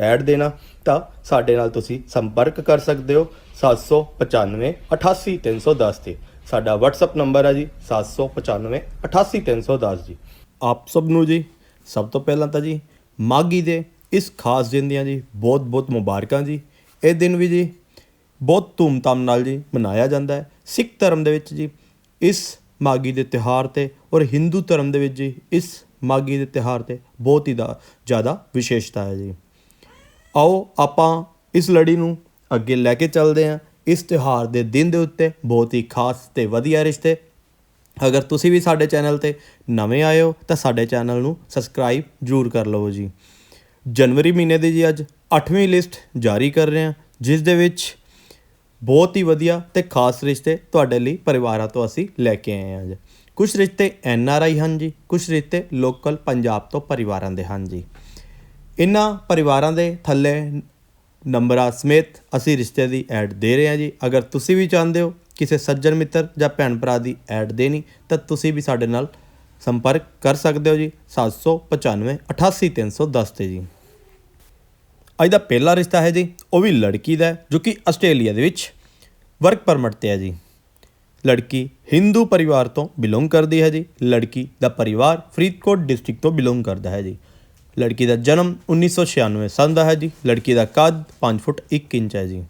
Add ਦੇਣਾ, ਤਾਂ ਸਾਡੇ ਨਾਲ ਤੁਸੀਂ ਸੰਪਰਕ ਕਰ ਸਕਦੇ ਹੋ 795 88310 ਤੇ। ਸਾਡਾ WhatsApp ਨੰਬਰ ਹੈ ਜੀ 795 88310 ਜੀ। ਆਪ ਸਭ ਨੂੰ ਜੀ, ਸਭ ਤੋਂ ਪਹਿਲਾਂ ਤਾਂ ਜੀ ਮਾਗੀ ਦੇ ਇਸ ਖਾਸ ਦਿਨ ਦੀਆਂ ਜੀ ਬਹੁਤ ਬਹੁਤ ਮੁਬਾਰਕਾਂ ਜੀ। ਇਹ ਦਿਨ ਵੀ ਜੀ ਬਹੁਤ ਧੂਮਧਾਮ ਨਾਲ ਜੀ ਮਨਾਇਆ ਜਾਂਦਾ ਹੈ। ਸਿੱਖ ਧਰਮ ਦੇ ਵਿੱਚ ਜੀ ਇਸ ਮਾਗੀ ਦੇ ਤਿਹਾਰ ਤੇ ਔਰ ਹਿੰਦੂ ਧਰਮ ਦੇ ਵਿੱਚ ਜੀ ਇਸ ਮਾਗੀ ਦੇ ਤਿਹਾਰ ਤੇ ਬਹੁਤ ਹੀ ਦਾ, ਜ਼ਿਆਦਾ ਵਿਸ਼ੇਸ਼ਤਾ ਹੈ ਜੀ। ਆਓ ਆਪਾਂ ਇਸ ਲੜੀ ਨੂੰ ਅੱਗੇ ਲੈ ਕੇ ਚੱਲਦੇ ਹਾਂ। ਇਸ ਤਿਉਹਾਰ ਦੇ ਦਿਨ ਦੇ ਉੱਤੇ ਬਹੁਤ ਹੀ ਖਾਸ ਤੇ ਵਧੀਆ ਰਿਸ਼ਤੇ। ਅਗਰ ਤੁਸੀਂ ਵੀ ਸਾਡੇ ਚੈਨਲ ਤੇ ਨਵੇਂ ਆਏ ਹੋ, ਤਾਂ ਸਾਡੇ ਚੈਨਲ ਨੂੰ ਸਬਸਕ੍ਰਾਈਬ ਜ਼ਰੂਰ ਕਰ ਲਵੋ ਜੀ। ਜਨਵਰੀ ਮਹੀਨੇ ਦੀ ਜੀ ਅੱਜ 8ਵੀਂ ਲਿਸਟ ਜਾਰੀ ਕਰ ਰਹੇ ਹਾਂ, ਜਿਸ ਦੇ ਵਿੱਚ ਬਹੁਤ ਹੀ ਵਧੀਆ ਤੇ ਖਾਸ ਰਿਸ਼ਤੇ ਤੁਹਾਡੇ ਲਈ ਪਰਿਵਾਰਾਂ ਤੋਂ ਅਸੀਂ ਲੈ ਕੇ ਆਏ ਹਾਂ ਜੀ। ਕੁਝ ਰਿਸ਼ਤੇ ਐਨ ਆਰ ਆਈ ਹਨ ਜੀ ਕੁਝ ਰਿਸ਼ਤੇ ਲੋਕਲ ਪੰਜਾਬ ਤੋਂ ਪਰਿਵਾਰਾਂ ਦੇ ਹਨ ਜੀ। ਇਹਨਾਂ ਪਰਿਵਾਰਾਂ ਦੇ ਥੱਲੇ ਨੰਬਰਾਂ ਸਮੇਤ ਅਸੀਂ ਰਿਸ਼ਤੇ ਦੀ ਐਡ ਦੇ ਰਹੇ ਹਾਂ ਜੀ। ਅਗਰ ਤੁਸੀਂ ਵੀ ਚਾਹੁੰਦੇ ਹੋ ਕਿਸੇ ਸੱਜਣ ਮਿੱਤਰ ਜਾਂ ਭੈਣ ਭਰਾ ਦੀ ਐਡ ਦੇਣੀ, ਤਾਂ ਤੁਸੀਂ ਵੀ ਸਾਡੇ ਨਾਲ ਸੰਪਰਕ ਕਰ ਸਕਦੇ ਹੋ ਜੀ। 795 88310 ਤੇ ਜੀ। ਅੱਜ ਦਾ ਪਹਿਲਾ ਰਿਸ਼ਤਾ ਹੈ ਜੀ, ਉਹ ਵੀ ਲੜਕੀ ਦਾ ਜੋ ਕਿ ਆਸਟ੍ਰੇਲੀਆ ਦੇ ਵਿੱਚ ਵਰਕ ਪਰਮਿਟ ਤੇ ਹੈ ਜੀ। ਲੜਕੀ ਹਿੰਦੂ ਪਰਿਵਾਰ ਤੋਂ ਬਿਲੋਂਗ ਕਰਦੀ ਹੈ ਜੀ। ਲੜਕੀ ਦਾ ਪਰਿਵਾਰ ਫਰੀਦਕੋਟ ਡਿਸਟ੍ਰਿਕਟ ਤੋਂ ਬਿਲੋਂਗ ਕਰਦਾ ਹੈ ਜੀ। ਲੜਕੀ ਦਾ ਜਨਮ 1996 ਸਾਲ ਦਾ ਹੈ ਜੀ। ਲੜਕੀ ਦਾ ਕੱਦ 5 ਫੁੱਟ 1 ਇੰਚ ਹੈ ਜੀ।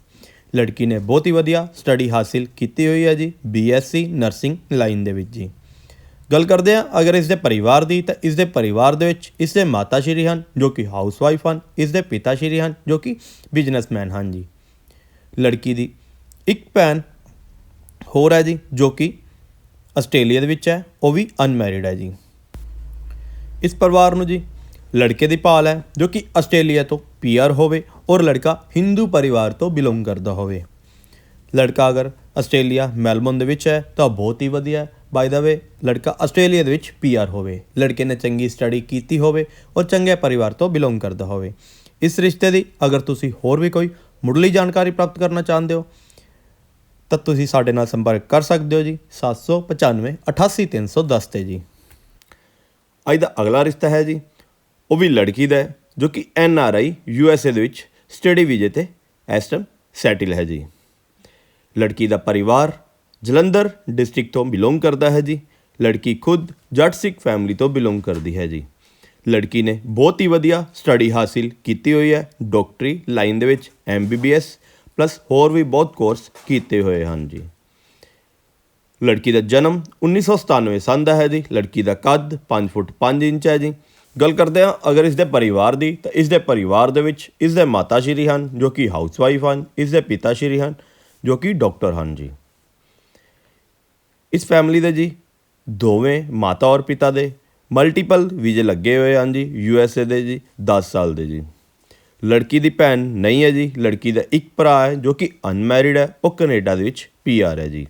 ਲੜਕੀ ਨੇ ਬਹੁਤ ਹੀ ਵਧੀਆ ਸਟੱਡੀ ਹਾਸਿਲ ਕੀਤੀ ਹੋਈ ਹੈ ਜੀ ਬੀਐਸਸੀ ਨਰਸਿੰਗ ਲਾਈਨ ਦੇ ਵਿੱਚ ਜੀ। ਗੱਲ ਕਰਦੇ ਹਾਂ ਅਗਰ ਇਸ ਦੇ ਪਰਿਵਾਰ ਦੀ, ਤਾਂ ਇਸ ਦੇ ਪਰਿਵਾਰ ਦੇ ਵਿੱਚ ਇਸ ਦੇ ਮਾਤਾ ਸ਼੍ਰੀ ਹਨ, ਜੋ ਕਿ ਹਾਊਸਵਾਈਫ ਹਨ ਇਸ ਦੇ ਪਿਤਾ ਸ਼੍ਰੀ ਹਨ, ਜੋ ਕਿ ਬਿਜ਼ਨਸਮੈਨ ਹਨ ਜੀ। ਲੜਕੀ ਦੀ ਇੱਕ ਭੈਣ ਹੋਰ ਹੈ ਜੀ, ਜੋ ਕਿ ਆਸਟ੍ਰੇਲੀਆ ਦੇ ਵਿੱਚ ਹੈ, ਉਹ ਵੀ ਅਨਮੈਰਿਡ ਹੈ ਜੀ। ਇਸ ਪਰਿਵਾਰ ਨੂੰ ਜੀ ਲੜਕੇ ਦੀ ਭਾਲ ਹੈ, ਜੋ ਕਿ ਆਸਟ੍ਰੇਲੀਆ ਤੋਂ ਪੀਆਰ ਹੋਵੇ ਔਰ ਲੜਕਾ ਹਿੰਦੂ ਪਰਿਵਾਰ ਤੋਂ ਬਿਲੋਂਗ ਕਰਦਾ ਹੋਵੇ। ਲੜਕਾ ਅਗਰ ਆਸਟ੍ਰੇਲੀਆ, ਮੈਲਬੌਰਨ ਦੇ ਵਿੱਚ ਹੈ, ਤਾਂ ਬਹੁਤ ਹੀ ਵਧੀਆ ਬਾਈ ਦਾ ਵੇ ਲੜਕਾ ਆਸਟ੍ਰੇਲੀਆ ਦੇ ਵਿੱਚ ਪੀਆਰ ਹੋਵੇ। ਲੜਕੇ ਨੇ ਚੰਗੀ ਸਟੱਡੀ ਕੀਤੀ ਹੋਵੇ ਔਰ ਚੰਗੇ ਪਰਿਵਾਰ ਤੋਂ ਬਿਲੋਂਗ ਕਰਦਾ ਹੋਵੇ। ਇਸ ਰਿਸ਼ਤੇ ਦੀ ਅਗਰ ਤੁਸੀਂ ਹੋਰ ਵੀ ਕੋਈ ਮੁੱਢਲੀ ਜਾਣਕਾਰੀ ਪ੍ਰਾਪਤ ਕਰਨਾ ਚਾਹੁੰਦੇ ਹੋ, ਤਾਂ ਤੁਸੀਂ ਸਾਡੇ ਨਾਲ ਸੰਪਰਕ ਕਰ ਸਕਦੇ ਹੋ ਜੀ। 795 88310 ਤੇ ਜੀ। ਅੱਜ ਦਾ ਅਗਲਾ ਰਿਸ਼ਤਾ ਹੈ ਜੀ। ਉਹ ਵੀ ਲੜਕੀ ਦਾ ਹੈ, ਜੋ ਕਿ N R I, U S A ਦੇ ਵਿੱਚ ਸਟੱਡੀ ਵੀਜ਼ੇ ਤੇ ਇਸ ਟਾਈਮ ਸੈਟਲ ਹੈ ਜੀ। ਲੜਕੀ ਦਾ ਪਰਿਵਾਰ ਜਲੰਧਰ ਡਿਸਟ੍ਰਿਕਟ ਤੋਂ ਬਿਲੋਂਗ ਕਰਦਾ ਹੈ ਜੀ। ਲੜਕੀ ਖੁਦ ਜੱਟ ਸਿੱਖ ਫੈਮਿਲੀ ਤੋਂ ਬਿਲੋਂਗ ਕਰਦੀ ਹੈ ਜੀ। ਲੜਕੀ ਨੇ ਬਹੁਤ ਹੀ ਵਧੀਆ ਸਟੱਡੀ ਹਾਸਿਲ ਕੀਤੀ ਹੋਈ ਹੈ ਡਾਕਟਰੀ ਲਾਈਨ ਦੇ ਵਿੱਚ ਐਮਬੀਬੀਐਸ ਪਲੱਸ ਹੋਰ ਵੀ ਬਹੁਤ ਕੋਰਸ ਕੀਤੇ ਹੋਏ ਹਨ ਜੀ। ਲੜਕੀ ਦਾ ਜਨਮ 1997 ਸੰਨ ਦਾ ਹੈ ਜੀ। ਲੜਕੀ ਦਾ ਕੱਦ 5 ਫੁੱਟ 5 ਇੰਚ ਹੈ ਜੀ। ਗੱਲ ਕਰਦੇ ਹਾਂ, ਅਗਰ ਇਸ ਦੇ ਪਰਿਵਾਰ ਦੀ, ਤਾਂ ਇਸ ਦੇ ਪਰਿਵਾਰ ਦੇ ਵਿੱਚ ਇਸ ਦੇ ਮਾਤਾ ਸ਼੍ਰੀ ਹਨ, ਜੋ ਕਿ ਹਾਊਸਵਾਈਫ ਹਨ ਇਸ ਦੇ ਪਿਤਾ ਸ਼੍ਰੀ ਹਨ, ਜੋ ਕਿ ਡਾਕਟਰ ਹਨ ਜੀ। ਇਸ ਫੈਮਿਲੀ ਦੇ ਜੀ, ਦੋਵੇਂ ਮਾਤਾ ਔਰ ਪਿਤਾ ਦੇ ਮਲਟੀਪਲ ਵੀਜ਼ੇ ਲੱਗੇ ਹੋਏ ਹਨ ਜੀ ਯੂ ਐਸ ਏ ਦੇ ਜੀ 10 ਸਾਲ ਦੇ ਜੀ। ਲੜਕੀ ਦੀ ਭੈਣ ਨਹੀਂ ਹੈ ਜੀ, ਲੜਕੀ ਦਾ ਇੱਕ ਭਰਾ ਹੈ, ਜੋ ਕਿ ਅਨਮੈਰਿਡ ਹੈ, ਉਹ ਕੈਨੇਡਾ ਦੇ ਵਿੱਚ ਪੀਆਰ ਹੈ ਜੀ।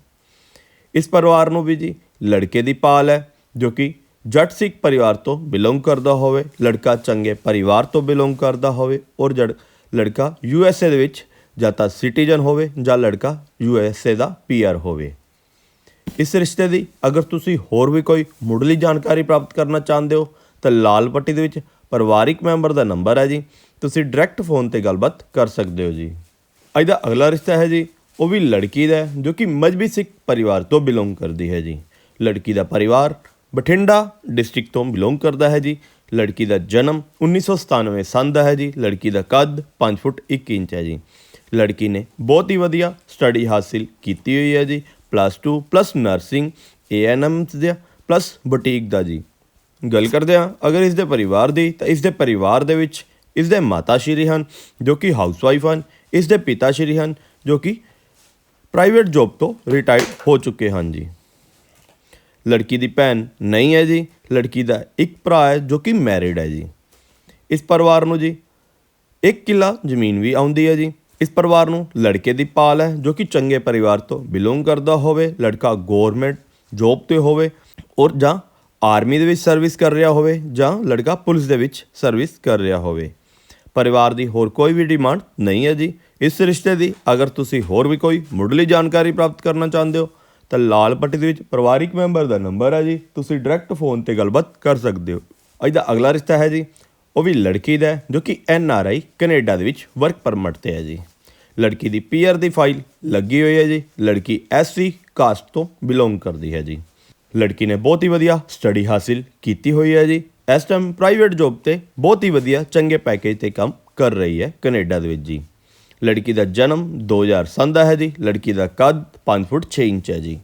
ਇਸ ਪਰਿਵਾਰ ਨੂੰ ਵੀ ਜੀ, ਲੜਕੇ ਦੀ ਪਾਲ ਹੈ, ਜੋ ਕਿ ਜੱਟ ਸਿੱਖ ਪਰਿਵਾਰ ਤੋਂ ਬਿਲੋਂਗ ਕਰਦਾ ਹੋਵੇ, ਲੜਕਾ ਚੰਗੇ ਪਰਿਵਾਰ ਤੋਂ ਬਿਲੋਂਗ ਕਰਦਾ ਹੋਵੇ ਔਰ ਜੜ, ਲੜਕਾ ਯੂ ਐਸ ਏ ਦੇ ਵਿੱਚ ਜਾਂ ਤਾਂ ਸਿਟੀਜ਼ਨ ਹੋਵੇ ਜਾਂ ਲੜਕਾ ਯੂ ਐਸ ਏ ਦਾ ਪੀਆਰ ਹੋਵੇ। ਇਸ ਰਿਸ਼ਤੇ ਦੀ ਅਗਰ ਤੁਸੀਂ ਹੋਰ ਵੀ ਕੋਈ ਮੁੱਢਲੀ ਜਾਣਕਾਰੀ ਪ੍ਰਾਪਤ ਕਰਨਾ ਚਾਹੁੰਦੇ ਹੋ, ਤਾਂ ਲਾਲ ਪੱਟੀ ਦੇ ਵਿੱਚ ਪਰਿਵਾਰਿਕ ਮੈਂਬਰ ਦਾ ਨੰਬਰ ਹੈ ਜੀ। ਤੁਸੀਂ ਡਾਇਰੈਕਟ ਫੋਨ ਤੇ ਗੱਲਬਾਤ ਕਰ ਸਕਦੇ ਹੋ ਜੀ। ਅੱਜ ਦਾ ਅਗਲਾ ਰਿਸ਼ਤਾ ਹੈ ਜੀ, ਉਹ ਵੀ ਲੜਕੀ ਦਾ ਜੋ ਕਿ ਮਜਬੀ ਸਿੱਖ ਪਰਿਵਾਰ ਤੋਂ ਬਿਲੋਂਗ ਕਰਦੀ ਹੈ ਜੀ। ਲੜਕੀ ਦਾ ਪਰਿਵਾਰ ਬਠਿੰਡਾ ਡਿਸਟ੍ਰਿਕਟ ਤੋਂ ਬਿਲੋਂਗ ਕਰਦਾ ਹੈ ਜੀ। ਲੜਕੀ ਦਾ ਜਨਮ 1997 ਸੰਨ ਦਾ ਹੈ ਜੀ। ਲੜਕੀ ਦਾ ਕੱਦ 5 ਫੁੱਟ 1 ਇੰਚ ਹੈ ਜੀ। ਲੜਕੀ ਨੇ ਬਹੁਤ ਹੀ ਵਧੀਆ ਸਟੱਡੀ ਹਾਸਿਲ ਕੀਤੀ ਹੋਈ ਹੈ ਜੀ। ਪਲੱਸ 2 ਪਲੱਸ ਨਰਸਿੰਗ ਏਐਨਐਮਸ ਦਾ ਪਲੱਸ ਬੁਟੀਕ ਦਾ ਜੀ। ਗੱਲ ਕਰਦੇ ਹਾਂ, ਅਗਰ ਇਸ ਦੇ ਪਰਿਵਾਰ ਦੀ, ਤਾਂ ਇਸ ਦੇ ਪਰਿਵਾਰ ਦੇ ਵਿੱਚ ਇਸ ਦੇ ਮਾਤਾ ਸ਼੍ਰੀ ਹਨ, ਜੋ ਕਿ ਹਾਊਸਵਾਈਫ ਹਨ। ਇਸ ਦੇ ਪਿਤਾ ਸ਼੍ਰੀ ਹਨ, ਜੋ ਕਿ ਪ੍ਰਾਈਵੇਟ ਜੌਬ ਤੋਂ ਰਿਟਾਇਰ ਹੋ ਚੁੱਕੇ ਹਨ ਜੀ। ਲੜਕੀ ਦੀ ਭੈਣ ਨਹੀਂ ਹੈ ਜੀ, ਲੜਕੀ ਦਾ ਇੱਕ ਭਰਾ ਹੈ ਜੋ ਕਿ ਮੈਰਿਡ ਹੈ ਜੀ। ਇਸ ਪਰਿਵਾਰ ਨੂੰ ਜੀ ਇੱਕ ਕਿੱਲਾ ਜ਼ਮੀਨ ਵੀ ਆਉਂਦੀ ਹੈ ਜੀ। ਇਸ ਪਰਿਵਾਰ ਨੂੰ ਲੜਕੇ ਦੀ ਪਾਲ ਹੈ ਜੋ ਕਿ ਚੰਗੇ ਪਰਿਵਾਰ ਤੋਂ ਬਿਲੋਂਗ ਕਰਦਾ ਹੋਵੇ, ਲੜਕਾ ਗਵਰਨਮੈਂਟ ਜੌਬ ਤੇ ਹੋਵੇ ਔਰ ਜਾਂ ਆਰਮੀ ਦੇ ਵਿੱਚ ਸਰਵਿਸ ਕਰ ਰਿਹਾ ਹੋਵੇ ਜਾਂ ਲੜਕਾ ਪੁਲਿਸ ਦੇ ਵਿੱਚ ਸਰਵਿਸ ਕਰ ਰਿਹਾ ਹੋਵੇ। ਪਰਿਵਾਰ ਦੀ ਹੋਰ ਕੋਈ ਵੀ ਡਿਮਾਂਡ ਨਹੀਂ ਹੈ ਜੀ। ਇਸ ਰਿਸ਼ਤੇ ਦੀ ਅਗਰ ਤੁਸੀਂ ਹੋਰ ਵੀ ਕੋਈ ਮੁੱਢਲੀ ਜਾਣਕਾਰੀ ਪ੍ਰਾਪਤ ਕਰਨਾ ਚਾਹੁੰਦੇ ਹੋ ਤਾਂ ਲਾਲ ਪੱਟੀ ਦੇ ਵਿੱਚ ਪਰਿਵਾਰਿਕ ਮੈਂਬਰ ਦਾ ਨੰਬਰ ਹੈ ਜੀ। ਤੁਸੀਂ ਡਾਇਰੈਕਟ ਫੋਨ ਤੇ ਗੱਲਬਾਤ ਕਰ ਸਕਦੇ ਹੋ। ਅੱਜ ਦਾ ਅਗਲਾ ਰਿਸ਼ਤਾ ਹੈ ਜੀ। ਉਹ ਵੀ ਲੜਕੀ ਦਾ ਜੋ ਕਿ ਐਨ ਆਰ ਆਈ ਕੈਨੇਡਾ ਦੇ ਵਿੱਚ ਵਰਕ ਪਰਮਿਟ ਤੇ ਹੈ ਜੀ। ਲੜਕੀ ਦੀ ਪੀਆਰ ਦੀ ਫਾਈਲ ਲੱਗੀ ਹੋਈ ਹੈ ਜੀ। ਲੜਕੀ ਐਸਸੀ ਕਾਸਟ ਤੋਂ ਬਿਲੋਂਗ ਕਰਦੀ ਹੈ ਜੀ। ਲੜਕੀ ਨੇ ਬਹੁਤ ਹੀ ਵਧੀਆ ਸਟੱਡੀ ਹਾਸਿਲ ਕੀਤੀ ਹੋਈ ਹੈ ਜੀ। ਇਸ ਟਾਈਮ ਪ੍ਰਾਈਵੇਟ ਜੌਬ ਤੇ ਬਹੁਤ ਹੀ ਵਧੀਆ ਚੰਗੇ ਪੈਕੇਜ ਤੇ ਕੰਮ ਕਰ ਰਹੀ ਹੈ ਕੈਨੇਡਾ ਦੇ ਵਿੱਚ ਜੀ। ਲੜਕੀ ਦਾ ਜਨਮ 2007 ਦਾ ਹੈ ਜੀ, ਲੜਕੀ ਦਾ ਕੱਦ 5 ਫੁੱਟ 6 ਇੰਚ ਹੈ ਜੀ।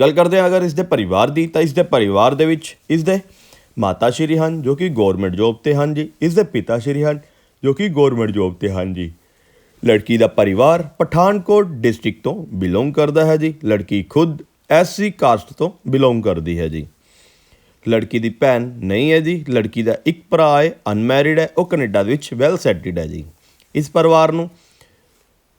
ਗੱਲ ਕਰਦੇ ਹਾਂ ਅਗਰ ਇਸ ਦੇ ਪਰਿਵਾਰ ਦੀ, ਤਾਂ ਇਸ ਦੇ ਪਰਿਵਾਰ ਦੇ ਵਿੱਚ ਇਸ ਦੇ ਮਾਤਾ ਸ਼੍ਰੀ ਹਨ, ਜੋ ਕਿ ਗਵਰਨਮੈਂਟ ਜੋਬ ਤੇ ਹਨ ਜੀ। ਇਸ ਦੇ ਪਿਤਾ ਸ਼੍ਰੀ ਹਨ, ਜੋ ਕਿ ਗਵਰਨਮੈਂਟ ਜੋਬ ਤੇ ਹਨ ਜੀ। ਲੜਕੀ ਦਾ ਪਰਿਵਾਰ ਪਠਾਨਕੋਟ ਡਿਸਟ੍ਰਿਕਟ ਤੋਂ ਬਿਲੋਂਗ ਕਰਦਾ ਹੈ ਜੀ। ਲੜਕੀ ਖੁਦ ਐਸਸੀ ਕਾਸਟ ਤੋਂ ਬਿਲੋਂਗ ਕਰਦੀ ਹੈ ਜੀ। ਲੜਕੀ ਦੀ ਭੈਣ ਨਹੀਂ ਹੈ ਜੀ। ਲੜਕੀ ਦਾ ਇੱਕ ਭਰਾ ਹੈ, ਅਨਮੈਰਿਡ ਹੈ, ਉਹ ਕੈਨੇਡਾ ਦੇ ਵਿੱਚ ਵੈਲ ਸੈਟਲਡ ਹੈ ਜੀ। ਇਸ ਪਰਿਵਾਰ ਨੂੰ।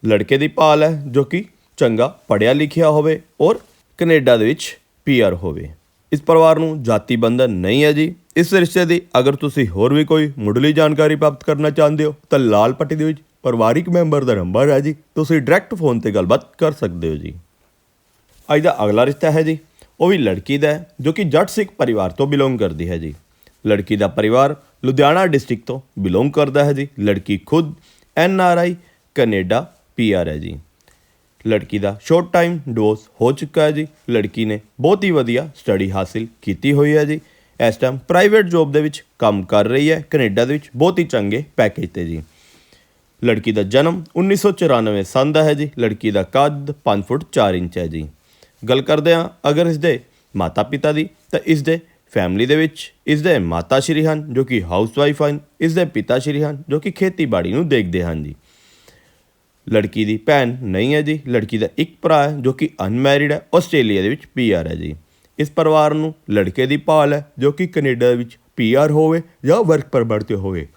ਲੜਕੇ ਦੀ ਭਾਲ ਹੈ, ਜੋ ਕਿ ਚੰਗਾ ਪੜ੍ਹਿਆ ਲਿਖਿਆ ਹੋਵੇ ਔਰ ਕੈਨੇਡਾ ਦੇ ਵਿੱਚ ਪੀਆਰ ਹੋਵੇ। ਇਸ ਪਰਿਵਾਰ ਨੂੰ ਜਾਤੀ ਬੰਧਨ ਨਹੀਂ ਹੈ ਜੀ। ਇਸ ਰਿਸ਼ਤੇ ਦੀ ਅਗਰ ਤੁਸੀਂ ਹੋਰ ਵੀ ਕੋਈ ਮੁੱਢਲੀ ਜਾਣਕਾਰੀ ਪ੍ਰਾਪਤ ਕਰਨਾ ਚਾਹੁੰਦੇ ਹੋ, ਤਾਂ ਲਾਲ ਪੱਟੀ ਦੇ ਵਿੱਚ ਪਰਿਵਾਰਿਕ ਮੈਂਬਰ ਦਾ ਨੰਬਰ ਹੈ ਜੀ। ਤੁਸੀਂ ਡਾਇਰੈਕਟ ਫੋਨ ਤੇ ਗੱਲਬਾਤ ਕਰ ਸਕਦੇ ਹੋ ਜੀ। ਅੱਜ ਦਾ ਅਗਲਾ ਰਿਸ਼ਤਾ ਹੈ ਜੀ। ਉਹ ਵੀ ਲੜਕੀ ਦਾ ਹੈ, ਜੋ ਕਿ ਜੱਟ ਸਿੱਖ ਪਰਿਵਾਰ ਤੋਂ ਬਿਲੋਂਗ ਕਰਦੀ ਹੈ ਜੀ। ਲੜਕੀ ਦਾ ਪਰਿਵਾਰ ਲੁਧਿਆਣਾ ਡਿਸਟ੍ਰਿਕਟ ਤੋਂ ਬਿਲੋਂਗ ਕਰਦਾ ਹੈ ਜੀ। ਲੜਕੀ ਖੁਦ N R I Canada P R ਹੈ ਜੀ। ਲੜਕੀ ਦਾ ਸ਼ਾਰਟ ਟਾਈਮ ਡੋਜ਼ ਹੋ ਚੁੱਕਾ ਹੈ ਜੀ। ਲੜਕੀ ਨੇ ਬਹੁਤ ਹੀ ਵਧੀਆ ਸਟੱਡੀ ਹਾਸਿਲ ਕੀਤੀ ਹੋਈ ਹੈ ਜੀ। ਇਸ ਟਾਈਮ ਪ੍ਰਾਈਵੇਟ ਜੌਬ ਦੇ ਵਿੱਚ ਕੰਮ ਕਰ ਰਹੀ ਹੈ। ਕੈਨੇਡਾ ਦੇ ਵਿੱਚ ਬਹੁਤ ਹੀ ਚੰਗੇ ਪੈਕੇਜ ਤੇ ਜੀ। ਲੜਕੀ ਦਾ ਜਨਮ 1994 ਸੰਨ ਦਾ ਹੈ ਜੀ। ਲੜਕੀ ਦਾ ਕੱਦ 5 ਫੁੱਟ 4 ਇੰਚ ਹੈ ਜੀ। ਗੱਲ ਕਰਦੇ ਹਾਂ ਅਗਰ ਇਸ ਦੇ ਮਾਤਾ ਪਿਤਾ ਦੀ, ਤਾਂ ਇਸ ਦੇ ਫੈਮਿਲੀ ਦੇ ਵਿੱਚ ਇਸ ਦੇ ਮਾਤਾ ਸ਼੍ਰੀ ਹਨ, ਜੋ ਕਿ ਹਾਊਸਵਾਈਫ ਹਨ, ਇਸ ਦੇ ਪਿਤਾ ਸ਼੍ਰੀ ਹਨ, ਜੋ ਕਿ ਖੇਤੀਬਾੜੀ ਨੂੰ ਦੇਖਦੇ ਹਨ ਜੀ। ਲੜਕੀ ਦੀ ਭੈਣ ਨਹੀਂ ਹੈ ਜੀ, ਲੜਕੀ ਦਾ ਇੱਕ ਭਰਾ ਹੈ, ਜੋ ਕਿ ਅਨਮੈਰਿਡ ਹੈ, ਆਸਟ੍ਰੇਲੀਆ ਦੇ ਵਿੱਚ ਪੀਆਰ ਹੈ ਜੀ। ਇਸ ਪਰਿਵਾਰ ਨੂੰ ਲੜਕੇ ਦੀ ਭਾਲ ਹੈ, ਜੋ ਕਿ ਕੈਨੇਡਾ ਦੇ ਵਿੱਚ ਪੀਆਰ ਹੋਵੇ ਜਾਂ ਵਰਕ ਪਰਮਿਟ ਤੇ ਹੋਵੇ।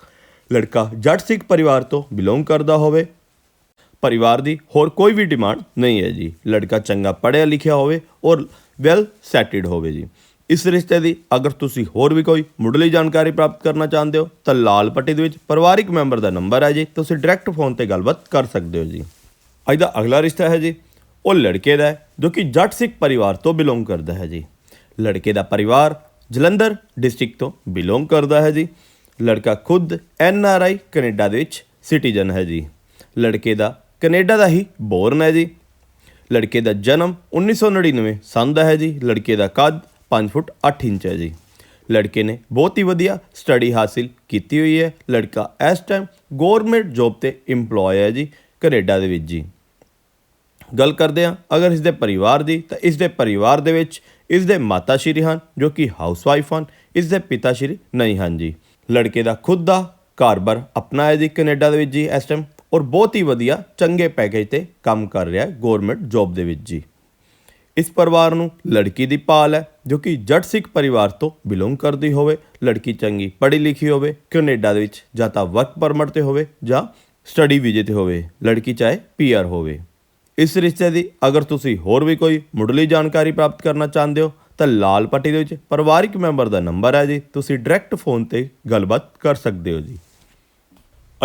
ਲੜਕਾ ਜੱਟ ਸਿੱਖ ਪਰਿਵਾਰ ਤੋਂ ਬਿਲੋਂਗ ਕਰਦਾ ਹੋਵੇ। ਪਰਿਵਾਰ ਦੀ ਹੋਰ ਕੋਈ ਵੀ ਡਿਮਾਂਡ ਨਹੀਂ ਹੈ ਜੀ। ਲੜਕਾ ਚੰਗਾ ਪੜ੍ਹਿਆ ਲਿਖਿਆ ਹੋਵੇ ਔਰ ਵੈਲ ਸੈਟਲਡ ਹੋਵੇ ਜੀ। ਇਸ ਰਿਸ਼ਤੇ ਦੀ ਅਗਰ ਤੁਸੀਂ ਹੋਰ ਵੀ ਕੋਈ ਮੁੱਢਲੀ ਜਾਣਕਾਰੀ ਪ੍ਰਾਪਤ ਕਰਨਾ ਚਾਹੁੰਦੇ ਹੋ, ਤਾਂ ਲਾਲ ਪੱਟੀ ਦੇ ਵਿੱਚ ਪਰਿਵਾਰਿਕ ਮੈਂਬਰ ਦਾ ਨੰਬਰ ਹੈ ਜੀ। ਤੁਸੀਂ ਡਾਇਰੈਕਟ ਫੋਨ ਤੇ ਗੱਲਬਾਤ ਕਰ ਸਕਦੇ ਹੋ ਜੀ। ਅੱਜ ਦਾ ਅਗਲਾ ਰਿਸ਼ਤਾ ਹੈ ਜੀ, ਉਹ ਲੜਕੇ ਦਾ ਹੈ, ਜੋ ਕਿ ਜੱਟ ਸਿੱਖ ਪਰਿਵਾਰ ਤੋਂ ਬਿਲੋਂਗ ਕਰਦਾ ਹੈ ਜੀ। ਲੜਕੇ ਦਾ ਪਰਿਵਾਰ ਜਲੰਧਰ ਡਿਸਟ੍ਰਿਕਟ ਤੋਂ ਬਿਲੋਂਗ ਕਰਦਾ ਹੈ ਜੀ। ਲੜਕਾ ਖੁਦ ਐਨ ਆਰ ਆਈ ਕੈਨੇਡਾ ਦੇ ਵਿੱਚ ਸਿਟੀਜ਼ਨ ਹੈ ਜੀ। ਲੜਕੇ ਦਾ ਕੈਨੇਡਾ ਦਾ ਹੀ ਬੋਰਨ ਹੈ ਜੀ। ਲੜਕੇ ਦਾ ਜਨਮ 1999 ਸੰਨ ਦਾ ਹੈ ਜੀ। ਲੜਕੇ ਦਾ ਕੱਦ 5 ਫੁੱਟ 8 ਇੰਚ ਹੈ ਜੀ। ਲੜਕੇ ਨੇ ਬਹੁਤ ਹੀ ਵਧੀਆ ਸਟੱਡੀ ਹਾਸਿਲ ਕੀਤੀ ਹੋਈ ਹੈ। ਲੜਕਾ ਇਸ ਟਾਈਮ ਗਵਰਨਮੈਂਟ ਜੌਬ ਤੇ EMPLOYE ਹੈ ਜੀ, ਕੈਨੇਡਾ ਦੇ ਵਿੱਚ ਜੀ। ਗੱਲ ਕਰਦੇ ਹਾਂ, ਅਗਰ ਇਸ ਦੇ ਪਰਿਵਾਰ ਦੀ, ਤਾਂ ਇਸ ਦੇ ਪਰਿਵਾਰ ਦੇ ਵਿੱਚ ਇਸ ਦੇ ਮਾਤਾ ਸ਼੍ਰੀ ਹਨ, ਜੋ ਕਿ ਹਾਊਸਵਾਈਫ ਹਨ ਇਸ ਦੇ ਪਿਤਾ ਸ਼੍ਰੀ ਨਹੀਂ ਹਨ ਜੀ। ਲੜਕੇ ਦਾ ਖੁਦ ਦਾ ਘਰ-ਬਾਰ ਆਪਣਾ ਹੈ ਜੀ, ਕੈਨੇਡਾ ਦੇ ਵਿੱਚ ਜੀ ਇਸ ਟਾਈਮ ਔਰ ਬਹੁਤ ਹੀ ਵਧੀਆ ਚੰਗੇ ਪੈਕੇਜ ਤੇ ਕੰਮ ਕਰ ਰਿਹਾ ਹੈ ਗਵਰਨਮੈਂਟ ਜੌਬ ਦੇ ਵਿੱਚ ਜੀ। ਇਸ ਪਰਿਵਾਰ ਨੂੰ ਲੜਕੀ ਦੀ ਭਾਲ ਹੈ, ਜੋ ਕਿ ਜੱਟ ਸਿੱਖ ਪਰਿਵਾਰ ਤੋਂ ਬਿਲੋਂਗ ਕਰਦੀ ਹੋਵੇ, ਲੜਕੀ ਚੰਗੀ ਪੜ੍ਹੀ ਲਿਖੀ ਹੋਵੇ, ਕੈਨੇਡਾ ਦੇ ਵਿੱਚ ਜਾਂ ਤਾਂ ਵਰਕ ਪਰਮਿਟ ਤੇ ਹੋਵੇ ਜਾਂ ਸਟੱਡੀ ਵੀਜ਼ੇ ਤੇ ਹੋਵੇ, ਲੜਕੀ ਚਾਹੇ ਪੀਆਰ ਹੋਵੇ। ਇਸ ਰਿਸ਼ਤੇ ਦੀ ਅਗਰ ਤੁਸੀਂ ਹੋਰ ਵੀ ਕੋਈ ਮੁੱਢਲੀ ਜਾਣਕਾਰੀ ਪ੍ਰਾਪਤ ਕਰਨਾ ਚਾਹੁੰਦੇ ਹੋ, ਤਾਂ ਲਾਲ ਪੱਟੀ ਦੇ ਵਿੱਚ ਪਰਿਵਾਰਿਕ ਮੈਂਬਰ ਦਾ ਨੰਬਰ ਹੈ ਜੀ। ਤੁਸੀਂ ਡਾਇਰੈਕਟ ਫੋਨ ਤੇ ਗੱਲਬਾਤ ਕਰ ਸਕਦੇ ਹੋ ਜੀ।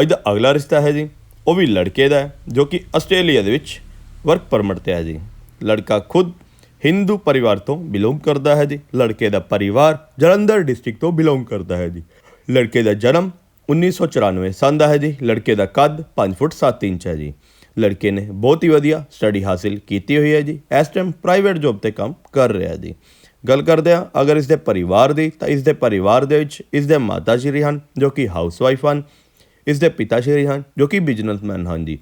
ਅੱਜ ਦਾ ਅਗਲਾ ਰਿਸ਼ਤਾ ਹੈ ਜੀ, ਉਹ ਵੀ ਲੜਕੇ ਦਾ ਹੈ, ਜੋ ਕਿ ਆਸਟ੍ਰੇਲੀਆ ਦੇ ਵਿੱਚ ਵਰਕ ਪਰਮਿਟ ਤੇ ਹੈ ਜੀ। ਲੜਕਾ ਖੁਦ ਹਿੰਦੂ ਪਰਿਵਾਰ ਤੋਂ ਬਿਲੋਂਗ ਕਰਦਾ ਹੈ ਜੀ। ਲੜਕੇ ਦਾ ਪਰਿਵਾਰ ਜਲੰਧਰ ਡਿਸਟ੍ਰਿਕਟ ਤੋਂ ਬਿਲੋਂਗ ਕਰਦਾ ਹੈ ਜੀ। ਲੜਕੇ ਦਾ ਜਨਮ 1994 ਸੰਨ ਦਾ ਹੈ ਜੀ। ਲੜਕੇ ਦਾ ਕੱਦ 5 ਫੁੱਟ 7 ਇੰਚ ਹੈ ਜੀ। ਲੜਕੇ ਨੇ ਬਹੁਤ ਹੀ ਵਧੀਆ ਸਟੱਡੀ ਹਾਸਿਲ ਕੀਤੀ ਹੋਈ ਹੈ ਜੀ। ਇਸ ਟਾਈਮ ਪ੍ਰਾਈਵੇਟ ਜੌਬ ਤੇ ਕੰਮ ਕਰ ਰਿਹਾ ਜੀ। ਗੱਲ ਕਰਦੇ ਹਾਂ, ਅਗਰ ਇਸ ਦੇ ਪਰਿਵਾਰ ਦੀ, ਤਾਂ ਇਸ ਦੇ ਪਰਿਵਾਰ ਦੇ ਵਿੱਚ ਇਸ ਦੇ ਮਾਤਾ ਸ਼੍ਰੀ ਹਨ, ਜੋ ਕਿ ਹਾਊਸਵਾਈਫ ਹਨ। ਇਸ ਦੇ ਪਿਤਾ ਸ਼੍ਰੀ ਹਨ, ਜੋ ਕਿ ਬਿਜ਼ਨਸਮੈਨ ਹਨ ਜੀ।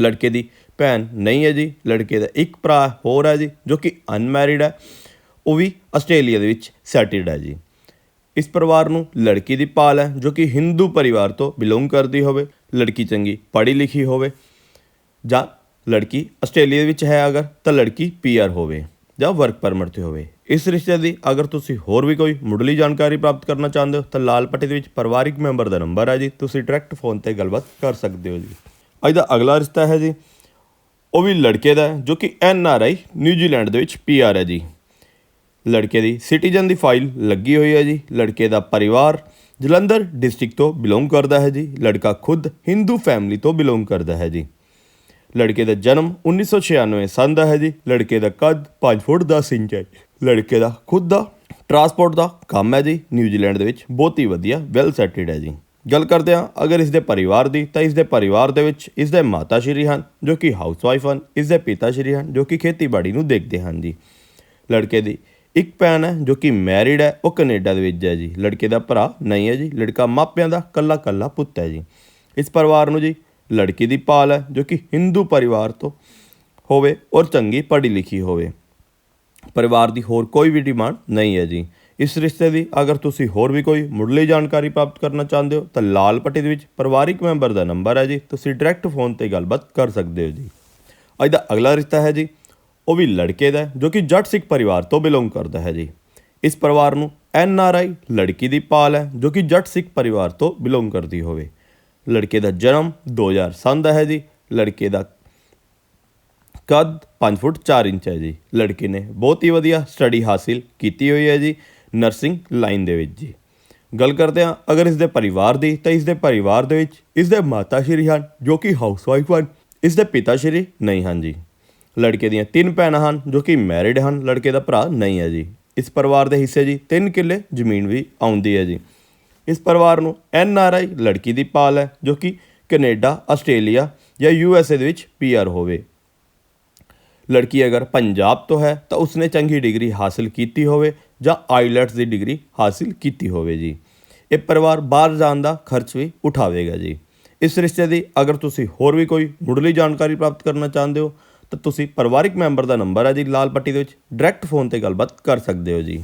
ਲੜਕੇ ਦੀ ਭੈਣ ਨਹੀਂ ਹੈ ਜੀ, ਲੜਕੇ ਦਾ ਇੱਕ ਭਰਾ ਹੋਰ ਹੈ ਜੀ, ਜੋ ਕਿ ਅਨਮੈਰਿਡ ਹੈ। ਉਹ ਵੀ ਆਸਟ੍ਰੇਲੀਆ ਦੇ ਵਿੱਚ ਸੈਟਲਡ ਹੈ ਜੀ। ਇਸ ਪਰਿਵਾਰ ਨੂੰ ਲੜਕੀ ਦੀ ਪਾਲ ਹੈ, ਜੋ ਕਿ ਹਿੰਦੂ ਪਰਿਵਾਰ ਤੋਂ ਬਿਲੋਂਗ ਕਰਦੀ ਹੋਵੇ, ਲੜਕੀ ਚੰਗੀ ਪੜ੍ਹੀ ਲਿਖੀ ਹੋਵੇ, ਜਾਂ ਲੜਕੀ ਆਸਟ੍ਰੇਲੀਆ ਵਿੱਚ ਹੈ ਅਗਰ, ਤਾਂ ਲੜਕੀ ਪੀਆਰ ਹੋਵੇ, ਜਾਂ ਵਰਕ ਪਰਮਿਟ ਤੇ ਹੋਵੇ। ਇਸ ਰਿਸ਼ਤੇ ਦੀ ਅਗਰ ਤੁਸੀਂ ਹੋਰ ਵੀ ਕੋਈ ਮੁੱਢਲੀ ਜਾਣਕਾਰੀ ਪ੍ਰਾਪਤ ਕਰਨਾ ਚਾਹੁੰਦੇ ਹੋ, ਤਾਂ ਲਾਲ ਪੱਟੀ ਦੇ ਵਿੱਚ ਪਰਿਵਾਰਿਕ ਮੈਂਬਰ ਦਾ ਨੰਬਰ ਹੈ ਜੀ। ਤੁਸੀਂ ਡਾਇਰੈਕਟ ਫੋਨ ਤੇ ਗੱਲਬਾਤ ਕਰ ਸਕਦੇ ਹੋ ਜੀ। ਅੱਜ ਦਾ ਅਗਲਾ ਰਿਸ਼ਤਾ ਹੈ ਜੀ ਉਹ ਵੀ ਲੜਕੇ ਦਾ ਜੋ ਕਿ ਐਨ ਆਰ ਆਈ ਨਿਊਜ਼ੀਲੈਂਡ ਦੇ ਵਿੱਚ ਪੀ ਆਰ ਹੈ ਜੀ। ਲੜਕੇ ਦੀ ਸਿਟੀਜ਼ਨ ਦੀ ਫਾਈਲ ਲੱਗੀ ਹੋਈ ਹੈ ਜੀ। ਲੜਕੇ ਦਾ ਪਰਿਵਾਰ ਜਲੰਧਰ ਡਿਸਟ੍ਰਿਕਟ ਤੋਂ ਬਿਲੋਂਗ ਕਰਦਾ ਹੈ ਜੀ। ਲੜਕਾ ਖੁਦ ਹਿੰਦੂ ਫੈਮਿਲੀ ਤੋਂ ਬਿਲੋਂਗ ਕਰਦਾ ਹੈ ਜੀ। ਲੜਕੇ ਦਾ ਜਨਮ 1996 ਸੰਨ ਦਾ ਹੈ ਜੀ। ਲੜਕੇ ਦਾ ਕੱਦ 5 ਫੁੱਟ 10 ਇੰਚ ਹੈ। ਲੜਕੇ ਦਾ ਖੁਦ ਦਾ ਟਰਾਂਸਪੋਰਟ ਦਾ ਕੰਮ ਹੈ ਜੀ। ਨਿਊਜ਼ੀਲੈਂਡ ਦੇ ਵਿੱਚ ਬਹੁਤ ਹੀ ਵਧੀਆ ਵੈਲ ਸੈਟਲਡ ਹੈ ਜੀ। ਗੱਲ ਕਰਦੇ ਹਾਂ, ਅਗਰ ਇਸ ਦੇ ਪਰਿਵਾਰ ਦੀ, ਤਾਂ ਇਸ ਦੇ ਪਰਿਵਾਰ ਦੇ ਵਿੱਚ ਇਸ ਦੇ ਮਾਤਾ ਸ਼੍ਰੀ ਹਨ, ਜੋ ਕਿ ਹਾਊਸਵਾਈਫ ਹਨ ਇਸ ਦੇ ਪਿਤਾ ਸ਼੍ਰੀ ਹਨ, ਜੋ ਕਿ ਖੇਤੀਬਾੜੀ ਨੂੰ ਦੇਖਦੇ ਹਨ ਜੀ। ਲੜਕੇ ਦੀ ਇੱਕ ਭੈਣ ਹੈ, ਜੋ ਕਿ ਮੈਰਿਡ ਹੈ, ਉਹ ਕੈਨੇਡਾ ਦੇ ਵਿੱਚ ਹੈ ਜੀ। ਲੜਕੇ ਦਾ ਭਰਾ ਨਹੀਂ ਹੈ ਜੀ, ਲੜਕਾ ਮਾਪਿਆਂ ਦਾ ਕੱਲਾ ਕੱਲਾ ਪੁੱਤ ਹੈ ਜੀ। ਇਸ ਪਰਿਵਾਰ ਨੂੰ ਜੀ, ਲੜਕੀ ਦੀ ਪਾਲ ਹੈ, ਜੋ ਕਿ ਹਿੰਦੂ ਪਰਿਵਾਰ ਤੋਂ ਹੋਵੇ ਔਰ ਚੰਗੀ ਪੜ੍ਹੀ ਲਿਖੀ ਹੋਵੇ। ਪਰਿਵਾਰ ਦੀ ਹੋਰ ਕੋਈ ਵੀ ਡਿਮਾਂਡ ਨਹੀਂ ਹੈ ਜੀ। ਇਸ ਰਿਸ਼ਤੇ ਦੀ ਅਗਰ ਤੁਸੀਂ ਹੋਰ ਵੀ ਕੋਈ ਮੁੱਢਲੀ ਜਾਣਕਾਰੀ ਪ੍ਰਾਪਤ ਕਰਨਾ ਚਾਹੁੰਦੇ ਹੋ, ਤਾਂ ਲਾਲ ਪੱਟੀ ਦੇ ਵਿੱਚ ਪਰਿਵਾਰਿਕ ਮੈਂਬਰ ਦਾ ਨੰਬਰ ਹੈ ਜੀ। ਤੁਸੀਂ ਡਾਇਰੈਕਟ ਫੋਨ ਤੇ ਗੱਲਬਾਤ ਕਰ ਸਕਦੇ ਹੋ ਜੀ। ਅੱਜ ਦਾ ਅਗਲਾ ਰਿਸ਼ਤਾ ਹੈ ਜੀ, ਉਹ ਵੀ ਲੜਕੇ ਦਾ ਜੋ ਕਿ ਜੱਟ ਸਿੱਖ ਪਰਿਵਾਰ ਤੋਂ ਬਿਲੋਂਗ ਕਰਦਾ ਹੈ ਜੀ। ਇਸ ਪਰਿਵਾਰ ਨੂੰ ਐਨ ਆਰ ਆਈ ਲੜਕੀ ਦੀ ਪਾਲ ਹੈ, ਜੋ ਕਿ ਜੱਟ ਸਿੱਖ ਪਰਿਵਾਰ ਤੋਂ ਬਿਲੋਂਗ ਕਰਦੀ ਹੋਵੇ। ਲੜਕੇ ਦਾ ਜਨਮ 2007 ਦਾ ਹੈ ਜੀ। ਲੜਕੇ ਦਾ ਕੱਦ 5 ਫੁੱਟ 4 ਇੰਚ ਹੈ ਜੀ। ਲੜਕੇ ਨੇ ਬਹੁਤ ਹੀ ਵਧੀਆ ਸਟੱਡੀ ਹਾਸਿਲ ਕੀਤੀ ਹੋਈ ਹੈ ਜੀ। ਨਰਸਿੰਗ ਲਾਈਨ ਦੇ ਵਿੱਚ ਜੀ। ਗੱਲ ਕਰਦੇ ਹਾਂ, ਅਗਰ ਇਸ ਦੇ ਪਰਿਵਾਰ ਦੀ, ਤਾਂ ਇਸ ਦੇ ਪਰਿਵਾਰ ਦੇ ਵਿੱਚ ਇਸ ਦੇ ਮਾਤਾ ਸ਼੍ਰੀ ਹਨ, ਜੋ ਕਿ ਹਾਊਸਵਾਈਫ ਹਨ ਇਸ ਦੇ ਪਿਤਾ ਸ਼੍ਰੀ ਨਹੀਂ ਹਨ ਜੀ। ਲੜਕੇ ਦੀਆਂ ਤਿੰਨ ਭੈਣਾਂ ਹਨ, ਜੋ ਕਿ ਮੈਰਿਡ ਹਨ, ਲੜਕੇ ਦਾ ਭਰਾ ਨਹੀਂ ਹੈ ਜੀ। ਇਸ ਪਰਿਵਾਰ ਦੇ ਹਿੱਸੇ ਜੀ 3 ਕਿੱਲੇ ਜ਼ਮੀਨ ਵੀ ਆਉਂਦੀ ਹੈ ਜੀ। ਇਸ ਪਰਿਵਾਰ ਨੂੰ ਐਨ ਆਰ ਆਈ ਲੜਕੀ ਦੀ ਪਾਲ ਹੈ, ਜੋ ਕਿ ਕੈਨੇਡਾ, ਆਸਟ੍ਰੇਲੀਆ ਜਾਂ ਯੂ ਐਸ ਏ ਦੇ ਵਿੱਚ ਪੀ ਆਰ ਹੋਵੇ। ਲੜਕੀ ਅਗਰ ਪੰਜਾਬ ਤੋਂ ਹੈ, ਤਾਂ ਉਸਨੇ ਚੰਗੀ ਡਿਗਰੀ ਹਾਸਲ ਕੀਤੀ ਹੋਵੇ ਜਾਂ ਆਈਲੈਟਸ ਦੀ ਡਿਗਰੀ ਹਾਸਿਲ ਕੀਤੀ ਹੋਵੇ ਜੀ। ਇਹ ਪਰਿਵਾਰ ਬਾਹਰ ਜਾਣ ਦਾ ਖਰਚ ਵੀ ਉਠਾਵੇਗਾ ਜੀ। ਇਸ ਰਿਸ਼ਤੇ ਦੀ ਅਗਰ ਤੁਸੀਂ ਹੋਰ ਵੀ ਕੋਈ ਮੁੱਢਲੀ ਜਾਣਕਾਰੀ ਪ੍ਰਾਪਤ ਕਰਨਾ ਚਾਹੁੰਦੇ ਹੋ, ਤਾਂ ਤੁਸੀਂ ਪਰਿਵਾਰਿਕ ਮੈਂਬਰ ਦਾ ਨੰਬਰ ਹੈ ਜੀ ਲਾਲ ਪੱਟੀ ਦੇ ਵਿੱਚ। ਡਾਇਰੈਕਟ ਫੋਨ ਤੇ ਗੱਲਬਾਤ ਕਰ ਸਕਦੇ ਹੋ ਜੀ।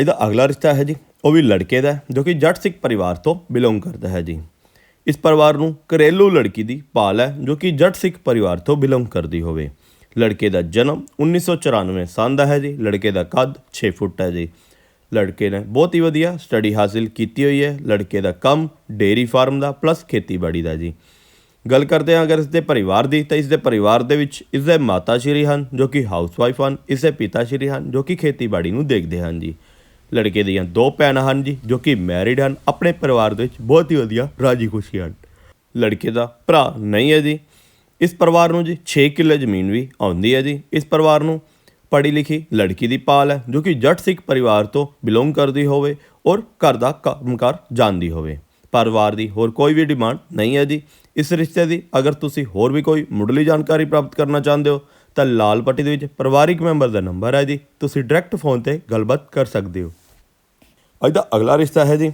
ਇਹਦਾ ਅਗਲਾ ਰਿਸ਼ਤਾ ਹੈ ਜੀ, ਉਹ ਵੀ ਲੜਕੇ ਦਾ ਜੋ ਕਿ ਜੱਟ ਸਿੱਖ ਪਰਿਵਾਰ ਤੋਂ ਬਿਲੋਂਗ ਕਰਦਾ ਹੈ ਜੀ। ਇਸ ਪਰਿਵਾਰ ਨੂੰ ਘਰੇਲੂ ਲੜਕੀ ਦੀ ਪਾਲ ਹੈ, ਜੋ ਕਿ ਜੱਟ ਸਿੱਖ ਪਰਿਵਾਰ ਤੋਂ ਬਿਲੋਂਗ ਕਰਦੀ ਹੋਵੇ। ਲੜਕੇ ਦਾ ਜਨਮ 1994 ਸਾਲ ਦਾ ਹੈ ਜੀ, ਲੜਕੇ ਦਾ ਕੱਦ 6 ਫੁੱਟ ਹੈ ਜੀ। ਲੜਕੇ ਨੇ ਬਹੁਤ ਹੀ ਵਧੀਆ ਸਟੱਡੀ ਹਾਸਿਲ ਕੀਤੀ ਹੋਈ ਹੈ, ਲੜਕੇ ਦਾ ਕੰਮ ਡੇਰੀ ਫਾਰਮ ਦਾ ਪਲੱਸ ਖੇਤੀਬਾੜੀ ਦਾ ਜੀ। ਗੱਲ ਕਰਦੇ ਹਾਂ ਅਗਰ ਇਸ ਦੇ ਪਰਿਵਾਰ ਦੀ, ਤਾਂ ਇਸ ਦੇ ਪਰਿਵਾਰ ਦੇ ਵਿੱਚ ਇਸ ਦੇ ਮਾਤਾ ਸ਼੍ਰੀ ਹਨ, ਜੋ ਕਿ ਹਾਊਸਵਾਈਫ ਹਨ ਇਸ ਦੇ ਪਿਤਾ ਸ਼੍ਰੀ ਹਨ, ਜੋ ਕਿ ਖੇਤੀਬਾੜੀ ਨੂੰ ਦੇਖਦੇ ਹਨ ਜੀ। ਲੜਕੇ ਦੀਆਂ ਦੋ ਭੈਣਾਂ ਹਨ ਜੀ, ਜੋ ਕਿ ਮੈਰਿਡ ਹਨ, ਆਪਣੇ ਪਰਿਵਾਰ ਦੇ ਵਿੱਚ ਬਹੁਤ ਹੀ ਵਧੀਆ ਰਾਜੀ ਖੁਸ਼ੀ ਹਨ। ਲੜਕੇ ਦਾ ਭਰਾ ਨਹੀਂ ਹੈ ਜੀ। ਇਸ ਪਰਿਵਾਰ ਨੂੰ ਜੀ 6 ਕਿੱਲੇ ਜ਼ਮੀਨ ਵੀ ਆਉਂਦੀ ਹੈ ਜੀ। ਇਸ ਪਰਿਵਾਰ ਨੂੰ ਪੜ੍ਹੀ ਲਿਖੀ ਲੜਕੀ ਦੀ ਪਾਲ ਹੈ, ਜੋ ਕਿ ਜੱਟ ਸਿੱਖ ਪਰਿਵਾਰ ਤੋਂ ਬਿਲੋਂਗ ਕਰਦੀ ਹੋਵੇ ਔਰ ਘਰ ਦਾ ਕੰਮਕਾਰ ਜਾਣਦੀ ਹੋਵੇ। ਪਰਿਵਾਰ ਦੀ ਹੋਰ ਕੋਈ ਵੀ ਡਿਮਾਂਡ ਨਹੀਂ ਹੈ ਜੀ। ਇਸ ਰਿਸ਼ਤੇ ਦੀ ਅਗਰ ਤੁਸੀਂ ਹੋਰ ਵੀ ਕੋਈ ਮੁੱਢਲੀ ਜਾਣਕਾਰੀ ਪ੍ਰਾਪਤ ਕਰਨਾ ਚਾਹੁੰਦੇ ਹੋ, ਤਾਂ ਲਾਲ ਪੱਟੀ ਦੇ ਵਿੱਚ ਪਰਿਵਾਰਿਕ ਮੈਂਬਰ ਦਾ ਨੰਬਰ ਹੈ ਜੀ। ਤੁਸੀਂ ਡਾਇਰੈਕਟ ਫੋਨ ਤੇ ਗੱਲਬਾਤ ਕਰ ਸਕਦੇ ਹੋ। ਅੱਜ ਦਾ ਅਗਲਾ ਰਿਸ਼ਤਾ ਹੈ ਜੀ,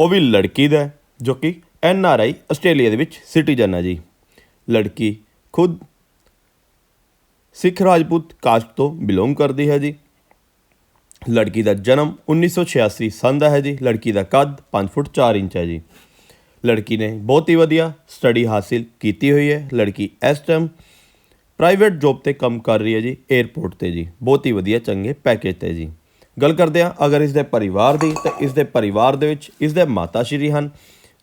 ਉਹ ਵੀ ਲੜਕੀ ਦਾ ਜੋ ਕਿ ਐਨ ਆਰ ਆਈ ਆਸਟ੍ਰੇਲੀਆ ਦੇ ਵਿੱਚ ਸਿਟੀਜ਼ਨ ਹੈ ਜੀ। ਲੜਕੀ ਖੁਦ ਸਿੱਖ ਰਾਜਪੂਤ ਕਾਸਟ ਤੋਂ ਬਿਲੋਂਗ ਕਰਦੀ ਹੈ ਜੀ। ਲੜਕੀ ਦਾ ਜਨਮ 1986 ਸੰਨ ਦਾ ਹੈ ਜੀ, ਲੜਕੀ ਦਾ ਕੱਦ 5 ਫੁੱਟ 4 ਇੰਚ ਹੈ ਜੀ। ਲੜਕੀ ਨੇ ਬਹੁਤ ਹੀ ਵਧੀਆ ਸਟੱਡੀ ਹਾਸਿਲ ਕੀਤੀ ਹੋਈ ਹੈ, ਲੜਕੀ ਇਸ ਟਾਈਮ ਪ੍ਰਾਈਵੇਟ ਜੌਬ ਤੇ ਕੰਮ ਕਰ ਰਹੀ ਹੈ ਜੀ 에ਅਰਪੋਰਟ ਤੇ ਜੀ। ਬਹੁਤ ਹੀ ਵਧੀਆ ਚੰਗੇ ਪੈਕੇਜ ਤੇ ਜੀ। ਗੱਲ ਕਰਦੇ ਹਾਂ, ਅਗਰ ਇਸ ਦੇ ਪਰਿਵਾਰ ਦੀ, ਤਾਂ ਇਸ ਦੇ ਪਰਿਵਾਰ ਦੇ ਵਿੱਚ ਇਸ ਦੇ ਮਾਤਾ ਸ਼੍ਰੀ ਹਨ,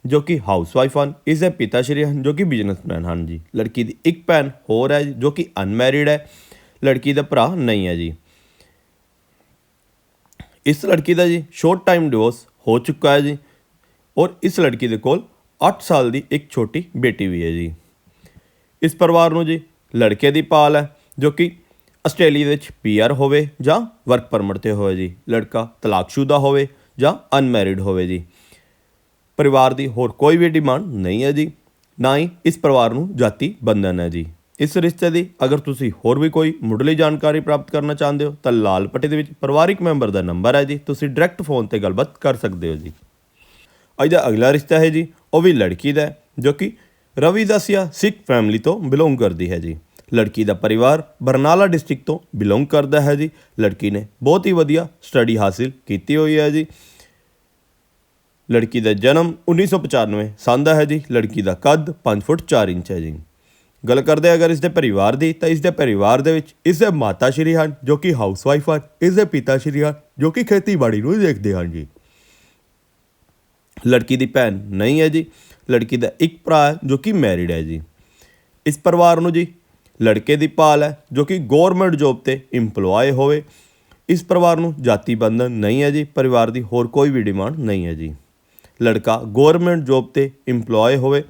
ਜੋ ਕਿ ਹਾਊਸਵਾਈਫ ਹਨ, ਇਸ ਦੇ ਪਿਤਾ ਸ਼੍ਰੀ ਹਨ, ਜੋ ਕਿ ਬਿਜ਼ਨਸਮੈਨ ਹਨ ਜੀ। ਲੜਕੀ ਦੀ ਇੱਕ ਭੈਣ ਹੋਰ ਹੈ, ਜੋ ਕਿ ਅਨਮੈਰਿਡ ਹੈ, ਲੜਕੀ ਦਾ ਭਰਾ ਨਹੀਂ ਹੈ ਜੀ। ਇਸ ਲੜਕੀ ਦਾ ਜੀ ਸ਼ੋਰਟ ਟਾਈਮ ਡਿਵੋਰਸ ਹੋ ਚੁੱਕਾ ਹੈ ਜੀ, ਔਰ ਇਸ ਲੜਕੀ ਦੇ ਕੋਲ 8 ਸਾਲ ਦੀ ਇੱਕ ਛੋਟੀ ਬੇਟੀ ਵੀ ਹੈ ਜੀ। ਇਸ ਪਰਿਵਾਰ ਨੂੰ ਜੀ ਲੜਕੇ ਦੀ ਪਾਲ ਹੈ, ਜੋ ਕਿ ਆਸਟ੍ਰੇਲੀਆ ਵਿੱਚ ਪੀਆਰ ਹੋਵੇ ਜਾਂ ਵਰਕ ਪਰਮਿਟ ਤੇ ਹੋਵੇ ਜੀ, ਲੜਕਾ ਤਲਾਕਸ਼ੁਦਾ ਹੋਵੇ ਜਾਂ ਅਨਮੈਰਿਡ ਹੋਵੇ ਜੀ। ਪਰਿਵਾਰ ਦੀ ਹੋਰ ਕੋਈ ਵੀ ਡਿਮਾਂਡ ਨਹੀਂ ਹੈ ਜੀ, ਨਾ ਹੀ ਇਸ ਪਰਿਵਾਰ ਨੂੰ ਜਾਤੀ ਬੰਧਨ ਹੈ ਜੀ। ਇਸ ਰਿਸ਼ਤੇ ਦੀ ਅਗਰ ਤੁਸੀਂ ਹੋਰ ਵੀ ਕੋਈ ਮੁੱਢਲੀ ਜਾਣਕਾਰੀ ਪ੍ਰਾਪਤ ਕਰਨਾ ਚਾਹੁੰਦੇ ਹੋ, ਤਾਂ ਲਾਲ ਪੱਟੀ ਦੇ ਵਿੱਚ ਪਰਿਵਾਰਿਕ ਮੈਂਬਰ ਦਾ ਨੰਬਰ ਹੈ ਜੀ, ਤੁਸੀਂ ਡਾਇਰੈਕਟ ਫੋਨ ਤੇ ਗੱਲਬਾਤ ਕਰ ਸਕਦੇ ਹੋ ਜੀ। ਅੱਜ ਦਾ ਅਗਲਾ ਰਿਸ਼ਤਾ ਹੈ ਜੀ, ਉਹ ਵੀ ਲੜਕੀ ਦਾ ਜੋ ਕਿ ਰਵੀ ਦਸਿਆ ਸਿੱਖ ਫੈਮਿਲੀ ਤੋਂ ਬਿਲੋਂਗ ਕਰਦੀ ਹੈ ਜੀ। ਲੜਕੀ ਦਾ ਪਰਿਵਾਰ ਬਰਨਾਲਾ ਡਿਸਟ੍ਰਿਕਟ ਤੋਂ ਬਿਲੋਂਗ ਕਰਦਾ ਹੈ ਜੀ। ਲੜਕੀ ਨੇ ਬਹੁਤ ਹੀ ਵਧੀਆ ਸਟੱਡੀ ਹਾਸਿਲ ਕੀਤੀ ਹੋਈ ਹੈ ਜੀ। ਲੜਕੀ ਦਾ ਜਨਮ 1995 ਸੰਨ ਦਾ ਹੈ ਜੀ। ਲੜਕੀ ਦਾ ਕੱਦ 5 ਫੁੱਟ 4 ਇੰਚ ਹੈ ਜੀ। ਗੱਲ ਕਰਦੇ ਹਾਂ ਅਗਰ ਇਸ ਦੇ ਪਰਿਵਾਰ ਦੀ, ਤਾਂ ਇਸ ਦੇ ਪਰਿਵਾਰ ਦੇ ਵਿੱਚ ਇਸ ਦੇ ਮਾਤਾ ਸ਼੍ਰੀ ਹਨ, ਜੋ ਕਿ ਹਾਊਸਵਾਈਫ ਹਨ, ਇਸ ਦੇ ਪਿਤਾ ਸ਼੍ਰੀ ਹਨ, ਜੋ ਕਿ ਖੇਤੀਬਾੜੀ ਨੂੰ ਦੇਖਦੇ ਹਨ ਜੀ। ਲੜਕੀ ਦੀ ਭੈਣ ਨਹੀਂ ਹੈ ਜੀ। ਲੜਕੀ ਦਾ ਇੱਕ ਭਰਾ ਹੈ, ਜੋ ਕਿ ਮੈਰਿਡ ਹੈ ਜੀ। ਇਸ ਪਰਿਵਾਰ ਨੂੰ ਜੀ ਲੜਕੇ ਦੀ ਭਾਲ ਹੈ, ਜੋ ਕਿ ਗਵਰਨਮੈਂਟ ਜੌਬ ਤੇ EMPLOYE ਹੋਵੇ। ਇਸ ਪਰਿਵਾਰ ਨੂੰ ਜਾਤੀ ਬੰਧਨ ਨਹੀਂ ਹੈ ਜੀ, ਪਰਿਵਾਰ ਦੀ ਹੋਰ ਕੋਈ ਵੀ ਡਿਮਾਂਡ ਨਹੀਂ ਹੈ ਜੀ। ਲੜਕਾ ਗਵਰਨਮੈਂਟ ਜੌਬ ਤੇ EMPLOYE ਹੋਵੇ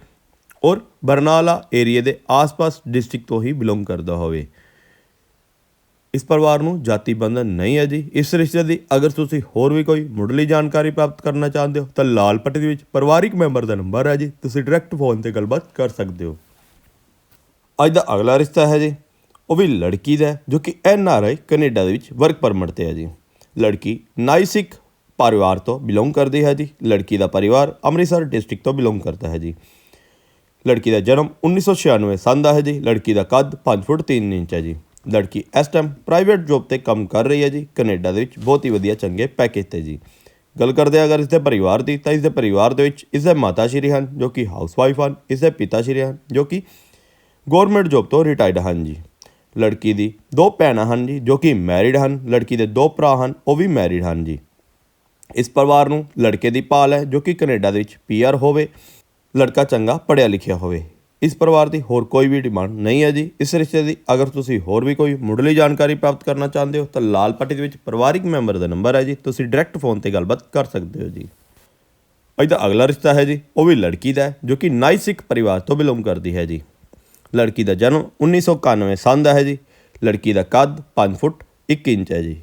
ਔਰ ਬਰਨਾਲਾ ਏਰੀਆ ਦੇ ਆਸ-ਪਾਸ ਡਿਸਟ੍ਰਿਕਟ ਤੋਂ ਹੀ ਬਿਲੋਂਗ ਕਰਦਾ ਹੋਵੇ। ਇਸ ਪਰਿਵਾਰ ਨੂੰ ਜਾਤੀ ਬੰਧਨ ਨਹੀਂ ਹੈ ਜੀ। ਇਸ ਰਿਸ਼ਤੇ ਦੀ ਅਗਰ ਤੁਸੀਂ ਹੋਰ ਵੀ ਕੋਈ ਮੁੱਢਲੀ ਜਾਣਕਾਰੀ ਪ੍ਰਾਪਤ ਕਰਨਾ ਚਾਹੁੰਦੇ ਹੋ, ਤਾਂ ਲਾਲ ਪੱਟੀ ਦੇ ਵਿੱਚ ਪਰਿਵਾਰਿਕ ਮੈਂਬਰ ਦਾ ਨੰਬਰ ਹੈ ਜੀ। ਤੁਸੀਂ ਡਾਇਰੈਕਟ ਫੋਨ ਤੇ ਗੱਲਬਾਤ ਕਰ ਸਕਦੇ ਹੋ। ਅੱਜ ਦਾ ਅਗਲਾ ਰਿਸ਼ਤਾ ਹੈ ਜੀ, ਉਹ ਵੀ ਲੜਕੀ ਦਾ ਜੋ ਕਿ ਐਨ ਆਰ ਆਈ ਕੈਨੇਡਾ ਦੇ ਵਿੱਚ ਵਰਕ ਪਰਮਿਟ ਤੇ ਹੈ ਜੀ। ਲੜਕੀ ਨਾਈਸਿਕ ਪਰਿਵਾਰ ਤੋਂ ਬਿਲੋਂਗ ਕਰਦੀ ਹੈ ਜੀ, ਲੜਕੀ ਦਾ ਪਰਿਵਾਰ ਅੰਮ੍ਰਿਤਸਰ ਡਿਸਟ੍ਰਿਕਟ ਤੋਂ ਬਿਲੋਂਗ ਕਰਦਾ ਹੈ ਜੀ। ਲੜਕੀ ਦਾ ਜਨਮ 1996 ਸੰਨ ਦਾ ਹੈ ਜੀ, ਲੜਕੀ ਦਾ ਕੱਦ 5 ਫੁੱਟ 3 ਇੰਚ ਹੈ ਜੀ। ਲੜਕੀ ਇਸ ਟਾਈਮ ਪ੍ਰਾਈਵੇਟ ਜੌਬ ਤੇ ਕੰਮ ਕਰ ਰਹੀ ਹੈ ਜੀ, ਕੈਨੇਡਾ ਦੇ ਵਿੱਚ ਬਹੁਤ ਹੀ ਵਧੀਆ ਚੰਗੇ ਪੈਕੇਜ ਤੇ ਜੀ। ਗੱਲ ਕਰਦੇ ਹਾਂ ਅਗਰ ਇਸ ਦੇ ਪਰਿਵਾਰ ਦੀ, ਤਾਂ ਇਸ ਦੇ ਪਰਿਵਾਰ ਦੇ ਵਿੱਚ ਇਸ ਦੇ ਮਾਤਾ ਸ਼੍ਰੀ ਹਨ, ਜੋ ਕਿ ਹਾਊਸਵਾਈਫ ਹਨ ਇਸ ਦੇ ਪਿਤਾ ਸ਼੍ਰੀ ਹਨ, ਜੋ ਕਿ ਗਵਰਨਮੈਂਟ ਜੌਬ ਤੋਂ ਰਿਟਾਇਰਡ ਹਨ ਜੀ। ਲੜਕੀ ਦੀ ਦੋ ਭੈਣਾਂ ਹਨ ਜੀ, ਜੋ ਕਿ ਮੈਰਿਡ ਹਨ। ਲੜਕੀ ਦੇ ਦੋ ਭਰਾ ਹਨ, ਉਹ ਵੀ ਮੈਰਿਡ ਹਨ ਜੀ। ਇਸ ਪਰਿਵਾਰ ਨੂੰ ਲੜਕੇ ਦੀ ਪਾਲ ਹੈ, ਜੋ ਕਿ ਕੈਨੇਡਾ ਦੇ ਵਿੱਚ ਪੀਆਰ ਹੋਵੇ, ਲੜਕਾ ਚੰਗਾ ਪੜ੍ਹਿਆ ਲਿਖਿਆ ਹੋਵੇ। ਇਸ ਪਰਿਵਾਰ ਦੀ ਹੋਰ ਕੋਈ ਵੀ ਡਿਮਾਂਡ ਨਹੀਂ ਹੈ ਜੀ। ਇਸ ਰਿਸ਼ਤੇ ਦੀ ਅਗਰ ਤੁਸੀਂ ਹੋਰ ਵੀ ਕੋਈ ਮੁੱਢਲੀ ਜਾਣਕਾਰੀ ਪ੍ਰਾਪਤ ਕਰਨਾ ਚਾਹੁੰਦੇ ਹੋ, ਤਾਂ ਲਾਲ ਪੱਟੀ ਦੇ ਵਿੱਚ ਪਰਿਵਾਰਿਕ ਮੈਂਬਰ ਦਾ ਨੰਬਰ ਹੈ ਜੀ। ਤੁਸੀਂ ਡਾਇਰੈਕਟ ਫੋਨ ਤੇ ਗੱਲਬਾਤ ਕਰ ਸਕਦੇ ਹੋ ਜੀ। ਅੱਜ ਦਾ ਅਗਲਾ ਰਿਸ਼ਤਾ ਹੈ ਜੀ, ਉਹ ਵੀ ਲੜਕੀ ਦਾ ਹੈ, ਜੋ ਕਿ ਨਾਈ ਸਿੱਖ ਪਰਿਵਾਰ ਤੋਂ ਬਿਲੋਂਗ ਕਰਦੀ ਹੈ ਜੀ। ਲੜਕੀ ਦਾ ਜਨਮ 1991 ਸਾਲ ਦਾ ਹੈ ਜੀ। ਲੜਕੀ ਦਾ ਕੱਦ 5 ਫੁੱਟ 1 ਇੰਚ ਹੈ ਜੀ।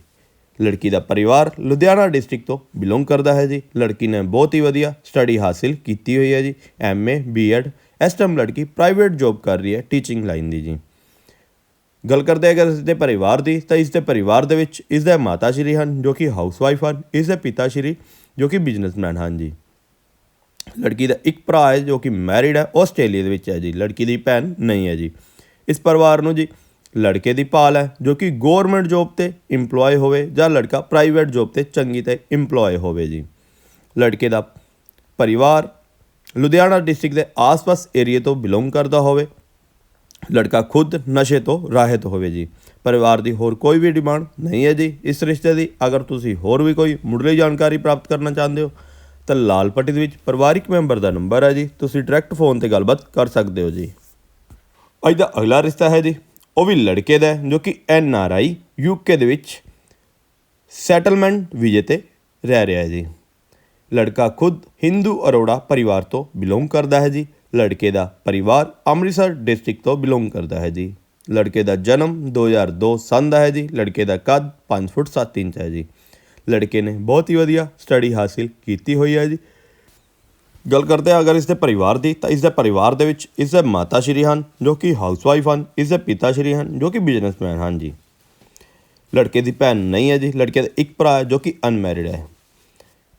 ਲੜਕੀ ਦਾ ਪਰਿਵਾਰ ਲੁਧਿਆਣਾ ਡਿਸਟ੍ਰਿਕਟ ਤੋਂ ਬਿਲੋਂਗ ਕਰਦਾ ਹੈ ਜੀ। ਲੜਕੀ ਨੇ ਬਹੁਤ ਹੀ ਵਧੀਆ ਸਟੱਡੀ ਹਾਸਿਲ ਕੀਤੀ ਹੋਈ ਹੈ ਜੀ। MA BEd. ਇਸ ਟਾਈਮ ਲੜਕੀ ਪ੍ਰਾਈਵੇਟ ਜੌਬ ਕਰ ਰਹੀ ਹੈ ਟੀਚਿੰਗ ਲਾਈਨ ਦੀ ਜੀ। ਗੱਲ ਕਰਦੇ ਹਾਂ ਅਗਰ ਇਸ ਦੇ ਪਰਿਵਾਰ ਦੀ, ਤਾਂ ਇਸ ਦੇ ਪਰਿਵਾਰ ਦੇ ਵਿੱਚ ਇਸ ਦੇ ਮਾਤਾ ਸ਼੍ਰੀ ਹਨ ਜੋ ਕਿ ਹਾਊਸਵਾਈਫ ਹਨ, ਇਸ ਦੇ ਪਿਤਾ ਸ਼੍ਰੀ ਜੋ ਕਿ ਬਿਜ਼ਨਸਮੈਨ ਹਨ ਜੀ। ਲੜਕੀ ਦਾ ਇੱਕ ਭਰਾ ਹੈ ਜੋ ਕਿ ਮੈਰਿਡ ਹੈ, ਆਸਟ੍ਰੇਲੀਆ ਦੇ ਵਿੱਚ ਹੈ ਜੀ। ਲੜਕੀ ਦੀ ਭੈਣ ਨਹੀਂ ਹੈ ਜੀ। ਇਸ ਪਰਿਵਾਰ ਨੂੰ ਜੀ ਲੜਕੇ ਦੀ ਪਾਲ ਹੈ, ਜੋ ਕਿ ਗਵਰਨਮੈਂਟ ਜੌਬ ਤੇ EMPLOYE ਹੋਵੇ ਜਾਂ ਲੜਕਾ ਪ੍ਰਾਈਵੇਟ ਜੌਬ ਤੇ ਚੰਗੀ ਤੇ EMPLOYE ਹੋਵੇ ਜੀ। ਲੜਕੇ ਦਾ ਪਰਿਵਾਰ ਲੁਧਿਆਣਾ ਡਿਸਟ੍ਰਿਕਟ ਦੇ ਆਸ-ਪਾਸ ਏਰੀਆ ਤੋਂ ਬਿਲੋਂਗ ਕਰਦਾ ਹੋਵੇ, ਲੜਕਾ ਖੁਦ ਨਸ਼ੇ ਤੋਂ ਰਾਹਤ ਹੋਵੇ ਜੀ। ਪਰਿਵਾਰ ਦੀ ਹੋਰ ਕੋਈ ਵੀ ਡਿਮਾਂਡ ਨਹੀਂ ਹੈ ਜੀ। ਇਸ ਰਿਸ਼ਤੇ ਦੀ ਅਗਰ ਤੁਸੀਂ ਹੋਰ ਵੀ ਕੋਈ ਮੁੱਢਲੀ ਜਾਣਕਾਰੀ ਪ੍ਰਾਪਤ ਕਰਨਾ ਚਾਹੁੰਦੇ ਹੋ ਤਾਂ ਲਾਲ ਪੱਟੀ ਦੇ ਵਿੱਚ ਪਰਿਵਾਰਿਕ ਮੈਂਬਰ ਦਾ ਨੰਬਰ ਹੈ ਜੀ। ਤੁਸੀਂ ਡਾਇਰੈਕਟ ਫੋਨ ਤੇ ਗੱਲਬਾਤ ਕਰ ਸਕਦੇ ਹੋ ਜੀ। ਅੱਜ ਦਾ ਅਗਲਾ ਰਿਸ਼ਤਾ ਹੈ ਜੀ। ਉਹ ਵੀ ਲੜਕੇ ਦਾ ਜੋ ਕਿ ਐਨ ਆਰ ਆਈ ਯੂਕੇ ਦੇ ਵਿੱਚ ਸੈਟਲਮੈਂਟ ਵੀਜ਼ੇ ਤੇ ਰਹਿ ਰਿਹਾ ਹੈ ਜੀ। ਲੜਕਾ ਖੁਦ ਹਿੰਦੂ ਅਰੋੜਾ ਪਰਿਵਾਰ ਤੋਂ ਬਿਲੋਂਗ ਕਰਦਾ ਹੈ ਜੀ। ਲੜਕੇ ਦਾ ਪਰਿਵਾਰ ਅੰਮ੍ਰਿਤਸਰ ਡਿਸਟ੍ਰਿਕਟ ਤੋਂ ਬਿਲੋਂਗ ਕਰਦਾ ਹੈ ਜੀ। ਲੜਕੇ ਦਾ ਜਨਮ 2002 ਸੰਨ ਦਾ ਹੈ ਜੀ। ਲੜਕੇ ਦਾ ਕੱਦ 5 ਫੁੱਟ 7 ਇੰਚ ਹੈ ਜੀ। ਲੜਕੇ ਨੇ। ਬਹੁਤ ਹੀ ਵਧੀਆ ਸਟੱਡੀ ਹਾਸਿਲ ਕੀਤੀ ਹੋਈ ਹੈ ਜੀ। ਗੱਲ ਕਰਦੇ ਹਾਂ ਅਗਰ ਇਸ ਦੇ ਪਰਿਵਾਰ ਦੀ, ਤਾਂ ਇਸ ਦੇ ਪਰਿਵਾਰ ਦੇ ਵਿੱਚ ਇਸ ਦੇ ਮਾਤਾ ਸ਼੍ਰੀ ਹਨ, ਜੋ ਕਿ ਹਾਊਸਵਾਈਫ ਹਨ ਇਸ ਦੇ ਪਿਤਾ ਸ਼੍ਰੀ ਹਨ, ਜੋ ਕਿ ਬਿਜ਼ਨਸਮੈਨ ਹਨ ਜੀ। ਲੜਕੇ ਦੀ ਭੈਣ ਨਹੀਂ ਹੈ ਜੀ, ਲੜਕੇ ਦਾ ਇੱਕ ਭਰਾ ਹੈ, ਜੋ ਕਿ ਅਨਮੈਰਿਡ ਹੈ।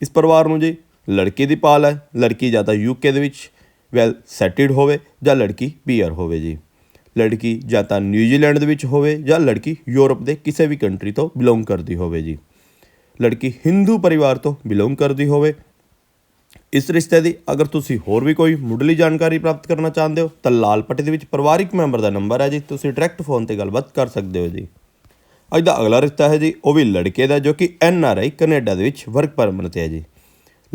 ਇਸ ਪਰਿਵਾਰ ਨੂੰ ਜੀ ਲੜਕੀ ਦੀ ਪਾਲ ਹੈ, ਲੜਕੀ ਜਾਂ ਤਾਂ ਯੂਕੇ ਦੇ ਵਿੱਚ ਵੈਲ ਸੈਟਲਡ ਹੋਵੇ ਜਾਂ ਲੜਕੀ ਪੀਆਰ ਹੋਵੇ ਜੀ। ਲੜਕੀ ਜਾਂ ਤਾਂ ਨਿਊਜ਼ੀਲੈਂਡ ਦੇ ਵਿੱਚ ਹੋਵੇ ਜਾਂ ਲੜਕੀ ਯੂਰਪ ਦੇ ਕਿਸੇ ਵੀ ਕੰਟਰੀ ਤੋਂ ਬਿਲੋਂਗ ਕਰਦੀ ਹੋਵੇ ਜੀ। ਲੜਕੀ ਹਿੰਦੂ ਪਰਿਵਾਰ ਤੋਂ ਬਿਲੋਂਗ ਕਰਦੀ ਹੋਵੇ। ਇਸ ਰਿਸ਼ਤੇ ਦੀ ਅਗਰ ਤੁਸੀਂ ਹੋਰ ਵੀ ਕੋਈ ਮੁੱਢਲੀ ਜਾਣਕਾਰੀ ਪ੍ਰਾਪਤ ਕਰਨਾ ਚਾਹੁੰਦੇ ਹੋ, ਤਾਂ ਲਾਲ ਪੱਟੀ ਦੇ ਵਿੱਚ ਪਰਿਵਾਰਿਕ ਮੈਂਬਰ ਦਾ ਨੰਬਰ ਹੈ ਜੀ। ਤੁਸੀਂ ਡਾਇਰੈਕਟ ਫੋਨ ਤੇ ਗੱਲਬਾਤ ਕਰ ਸਕਦੇ ਹੋ ਜੀ। ਅੱਜ ਦਾ ਅਗਲਾ ਰਿਸ਼ਤਾ ਹੈ ਜੀ, ਉਹ ਵੀ ਲੜਕੇ ਦਾ, ਜੋ ਕਿ ਐਨ ਆਰ ਆਈ ਕੈਨੇਡਾ ਦੇ ਵਿੱਚ ਵਰਕ ਪਰਮਿਟ ਤੇ ਹੈ ਜੀ।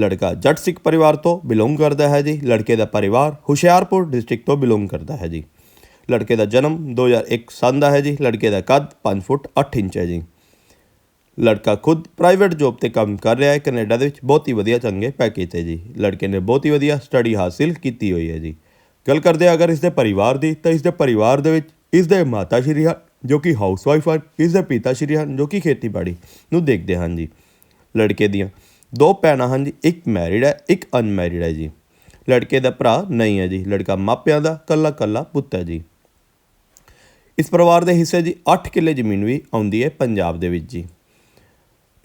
ਲੜਕਾ ਜੱਟ ਸਿੱਖ ਪਰਿਵਾਰ ਤੋਂ ਬਿਲੋਂਗ ਕਰਦਾ ਹੈ ਜੀ। ਲੜਕੇ ਦਾ ਪਰਿਵਾਰ ਹੁਸ਼ਿਆਰਪੁਰ ਡਿਸਟ੍ਰਿਕਟ ਤੋਂ ਬਿਲੋਂਗ ਕਰਦਾ ਹੈ ਜੀ। ਲੜਕੇ ਦਾ ਜਨਮ 2001 ਸਾਲ ਦਾ ਹੈ ਜੀ। ਲੜਕੇ ਦਾ ਕੱਦ 5 ਫੁੱਟ 8 ਇੰਚ ਹੈ ਜੀ। ਲੜਕਾ ਖੁਦ ਪ੍ਰਾਈਵੇਟ ਜੌਬ ਤੇ ਕੰਮ ਕਰ ਰਿਹਾ ਹੈ, ਕੈਨੇਡਾ ਦੇ ਵਿੱਚ ਬਹੁਤ ਹੀ ਵਧੀਆ ਚੰਗੇ ਪੈਕੇਜ ਤੇ ਜੀ। ਲੜਕੇ ਨੇ ਬਹੁਤ ਹੀ ਵਧੀਆ ਸਟੱਡੀ ਹਾਸਿਲ ਕੀਤੀ ਹੋਈ ਹੈ ਜੀ। ਗੱਲ ਕਰਦੇ ਅਗਰ ਇਸ ਦੇ ਪਰਿਵਾਰ ਦੀ, ਤਾਂ ਇਸ ਦੇ ਪਰਿਵਾਰ ਦੇ ਵਿੱਚ ਇਸ ਦੇ ਮਾਤਾ ਸ਼੍ਰੀ ਹਨ ਜੋ ਕਿ ਹਾਊਸਵਾਈਫ ਹਨ ਇਸ ਦੇ ਪਿਤਾ ਸ਼੍ਰੀ ਹਨ ਜੋ ਕਿ ਖੇਤੀਬਾੜੀ ਨੂੰ ਦੇਖਦੇ ਹਨ ਜੀ। ਲੜਕੇ ਦੀਆਂ ਦੋ ਭੈਣਾਂ ਹਨ ਜੀ, ਇੱਕ ਮੈਰਿਡ ਹੈ, ਇੱਕ ਅਨਮੈਰਿਡ ਹੈ ਜੀ। ਲੜਕੇ ਦਾ ਭਰਾ ਨਹੀਂ ਹੈ ਜੀ, ਲੜਕਾ ਮਾਪਿਆਂ ਦਾ ਕੱਲਾ ਕੱਲਾ ਪੁੱਤ ਹੈ ਜੀ। ਇਸ ਪਰਿਵਾਰ ਦੇ ਹਿੱਸੇ ਜੀ 8 ਕਿੱਲੇ ਜ਼ਮੀਨ ਵੀ ਆਉਂਦੀ ਹੈ ਪੰਜਾਬ ਦੇ ਵਿੱਚ ਜੀ।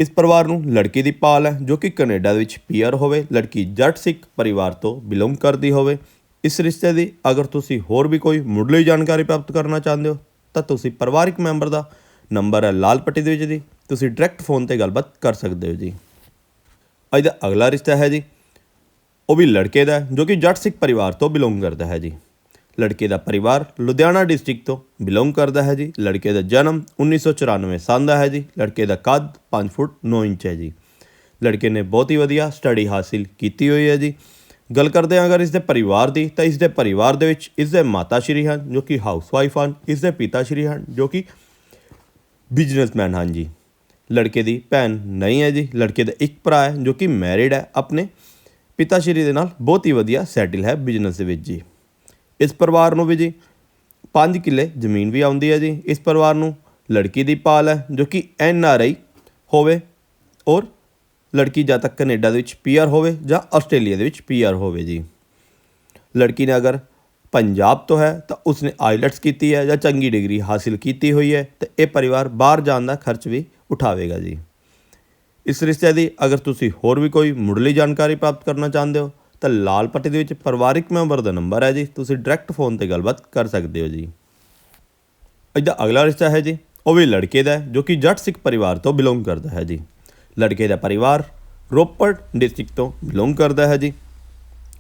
ਇਸ ਪਰਿਵਾਰ ਨੂੰ ਲੜਕੀ ਦੀ ਪਾਲ ਹੈ, ਜੋ ਕਿ ਕੈਨੇਡਾ ਦੇ ਵਿੱਚ ਪੀਅਰ ਹੋਵੇ, ਲੜਕੀ ਜੱਟ ਸਿੱਖ ਪਰਿਵਾਰ ਤੋਂ ਬਿਲੋਂਗ ਕਰਦੀ ਹੋਵੇ। ਇਸ ਰਿਸ਼ਤੇ ਦੀ ਅਗਰ ਤੁਸੀਂ ਹੋਰ ਵੀ ਕੋਈ ਮੁੱਢਲੀ ਜਾਣਕਾਰੀ ਪ੍ਰਾਪਤ ਕਰਨਾ ਚਾਹੁੰਦੇ ਹੋ, ਤਾਂ ਤੁਸੀਂ ਪਰਿਵਾਰਿਕ ਮੈਂਬਰ ਦਾ ਨੰਬਰ ਹੈ ਲਾਲ ਪੱਟੀ ਦੇ ਵਿੱਚ ਜੀ। ਤੁਸੀਂ ਡਾਇਰੈਕਟ ਫੋਨ ਤੇ ਗੱਲਬਾਤ ਕਰ ਸਕਦੇ ਹੋ ਜੀ। ਅੱਜ ਦਾ ਅਗਲਾ ਰਿਸ਼ਤਾ ਹੈ ਜੀ, ਉਹ ਵੀ ਲੜਕੇ ਦਾ ਜੋ ਕਿ ਜੱਟ ਸਿੱਖ ਪਰਿਵਾਰ ਤੋਂ ਬਿਲੋਂਗ ਕਰਦਾ ਹੈ ਜੀ। ਲੜਕੇ ਦਾ ਪਰਿਵਾਰ ਲੁਧਿਆਣਾ ਡਿਸਟ੍ਰਿਕਟ ਤੋਂ ਬਿਲੋਂਗ ਕਰਦਾ ਹੈ ਜੀ। ਲੜਕੇ ਦਾ ਜਨਮ 1994 ਸਾਲ ਦਾ ਹੈ ਜੀ। ਲੜਕੇ ਦਾ ਕੱਦ 5 ਫੁੱਟ 9 ਇੰਚ ਹੈ ਜੀ। ਲੜਕੇ ਨੇ ਬਹੁਤ ਹੀ ਵਧੀਆ ਸਟੱਡੀ ਹਾਸਿਲ ਕੀਤੀ ਹੋਈ ਹੈ ਜੀ। ਗੱਲ ਕਰਦੇ ਹਾਂ ਅਗਰ ਇਸ ਦੇ ਪਰਿਵਾਰ ਦੀ, ਤਾਂ ਇਸ ਦੇ ਪਰਿਵਾਰ ਦੇ ਵਿੱਚ ਇਸ ਦੇ ਮਾਤਾ ਸ਼੍ਰੀ ਹਨ, ਜੋ ਕਿ ਹਾਊਸਵਾਈਫ ਹਨ, ਇਸ ਦੇ ਪਿਤਾ ਸ਼੍ਰੀ ਹਨ, ਜੋ ਕਿ ਬਿਜ਼ਨਸਮੈਨ ਹਨ ਜੀ। ਲੜਕੇ ਦੀ ਭੈਣ ਨਹੀਂ ਹੈ ਜੀ। ਲੜਕੇ ਦਾ ਇੱਕ ਭਰਾ ਹੈ, ਜੋ ਕਿ ਮੈਰਿਡ ਹੈ। ਆਪਣੇ ਪਿਤਾ ਸ਼੍ਰੀ ਦੇ ਨਾਲ ਬਹੁਤ ਹੀ ਵਧੀਆ ਸੈਟਲ ਹੈ ਬਿਜ਼ਨਸ ਦੇ ਵਿੱਚ ਜੀ। ਇਸ ਪਰਿਵਾਰ ਨੂੰ ਵੀ ਜੀ। 5 ਕਿੱਲੇ ਜ਼ਮੀਨ ਵੀ ਆਉਂਦੀ ਹੈ ਜੀ। ਇਸ ਪਰਿਵਾਰ ਨੂੰ ਲੜਕੀ ਦੀ ਪਾਲ ਹੈ, ਜੋ ਕਿ ਐਨ ਆਰ ਆਈ ਹੋਵੇ ਔਰ ਲੜਕੀ ਜਾਂ ਤਾਂ ਕੈਨੇਡਾ ਦੇ ਵਿੱਚ ਪੀਆਰ ਹੋਵੇ ਜਾਂ ਆਸਟ੍ਰੇਲੀਆ ਦੇ ਵਿੱਚ ਪੀਆਰ ਹੋਵੇ ਜੀ। ਲੜਕੀ ਨੇ ਅਗਰ ਪੰਜਾਬ ਤੋਂ ਹੈ, ਤਾਂ ਉਸਨੇ ਆਈਲੈਟਸ ਕੀਤੀ ਹੈ ਜਾਂ ਚੰਗੀ ਡਿਗਰੀ ਹਾਸਿਲ ਕੀਤੀ ਹੋਈ ਹੈ, ਤੇ ਇਹ ਪਰਿਵਾਰ ਬਾਹਰ ਜਾਣ ਦਾ ਖਰਚ ਵੀ ਉਠਾਵੇਗਾ ਜੀ। ਇਸ ਰਿਸ਼ਤੇ ਦੀ ਅਗਰ ਤੁਸੀਂ ਹੋਰ ਵੀ ਕੋਈ ਮੁੱਢਲੀ ਜਾਣਕਾਰੀ ਪ੍ਰਾਪਤ ਕਰਨਾ ਚਾਹੁੰਦੇ ਹੋ ਤਾਂ ਲਾਲ ਪੱਟੀ ਦੇ ਵਿੱਚ ਪਰਿਵਾਰਿਕ ਮੈਂਬਰ ਦਾ ਨੰਬਰ ਹੈ ਜੀ। ਤੁਸੀਂ ਡਾਇਰੈਕਟ ਫੋਨ ਤੇ ਗੱਲਬਾਤ ਕਰ ਸਕਦੇ ਹੋ ਜੀ। ਇਹਦਾ ਅਗਲਾ ਰਿਸ਼ਤਾ ਹੈ ਜੀ। ਉਹ ਵੀ ਲੜਕੇ ਦਾ ਜੋ ਕਿ ਜੱਟ ਸਿੱਖ ਪਰਿਵਾਰ ਤੋਂ ਬਿਲੋਂਗ ਕਰਦਾ ਹੈ ਜੀ। ਲੜਕੇ ਦਾ ਪਰਿਵਾਰ ਰੋਪੜ ਡਿਸਟ੍ਰਿਕਟ ਤੋਂ ਬਿਲੋਂਗ ਕਰਦਾ ਹੈ ਜੀ।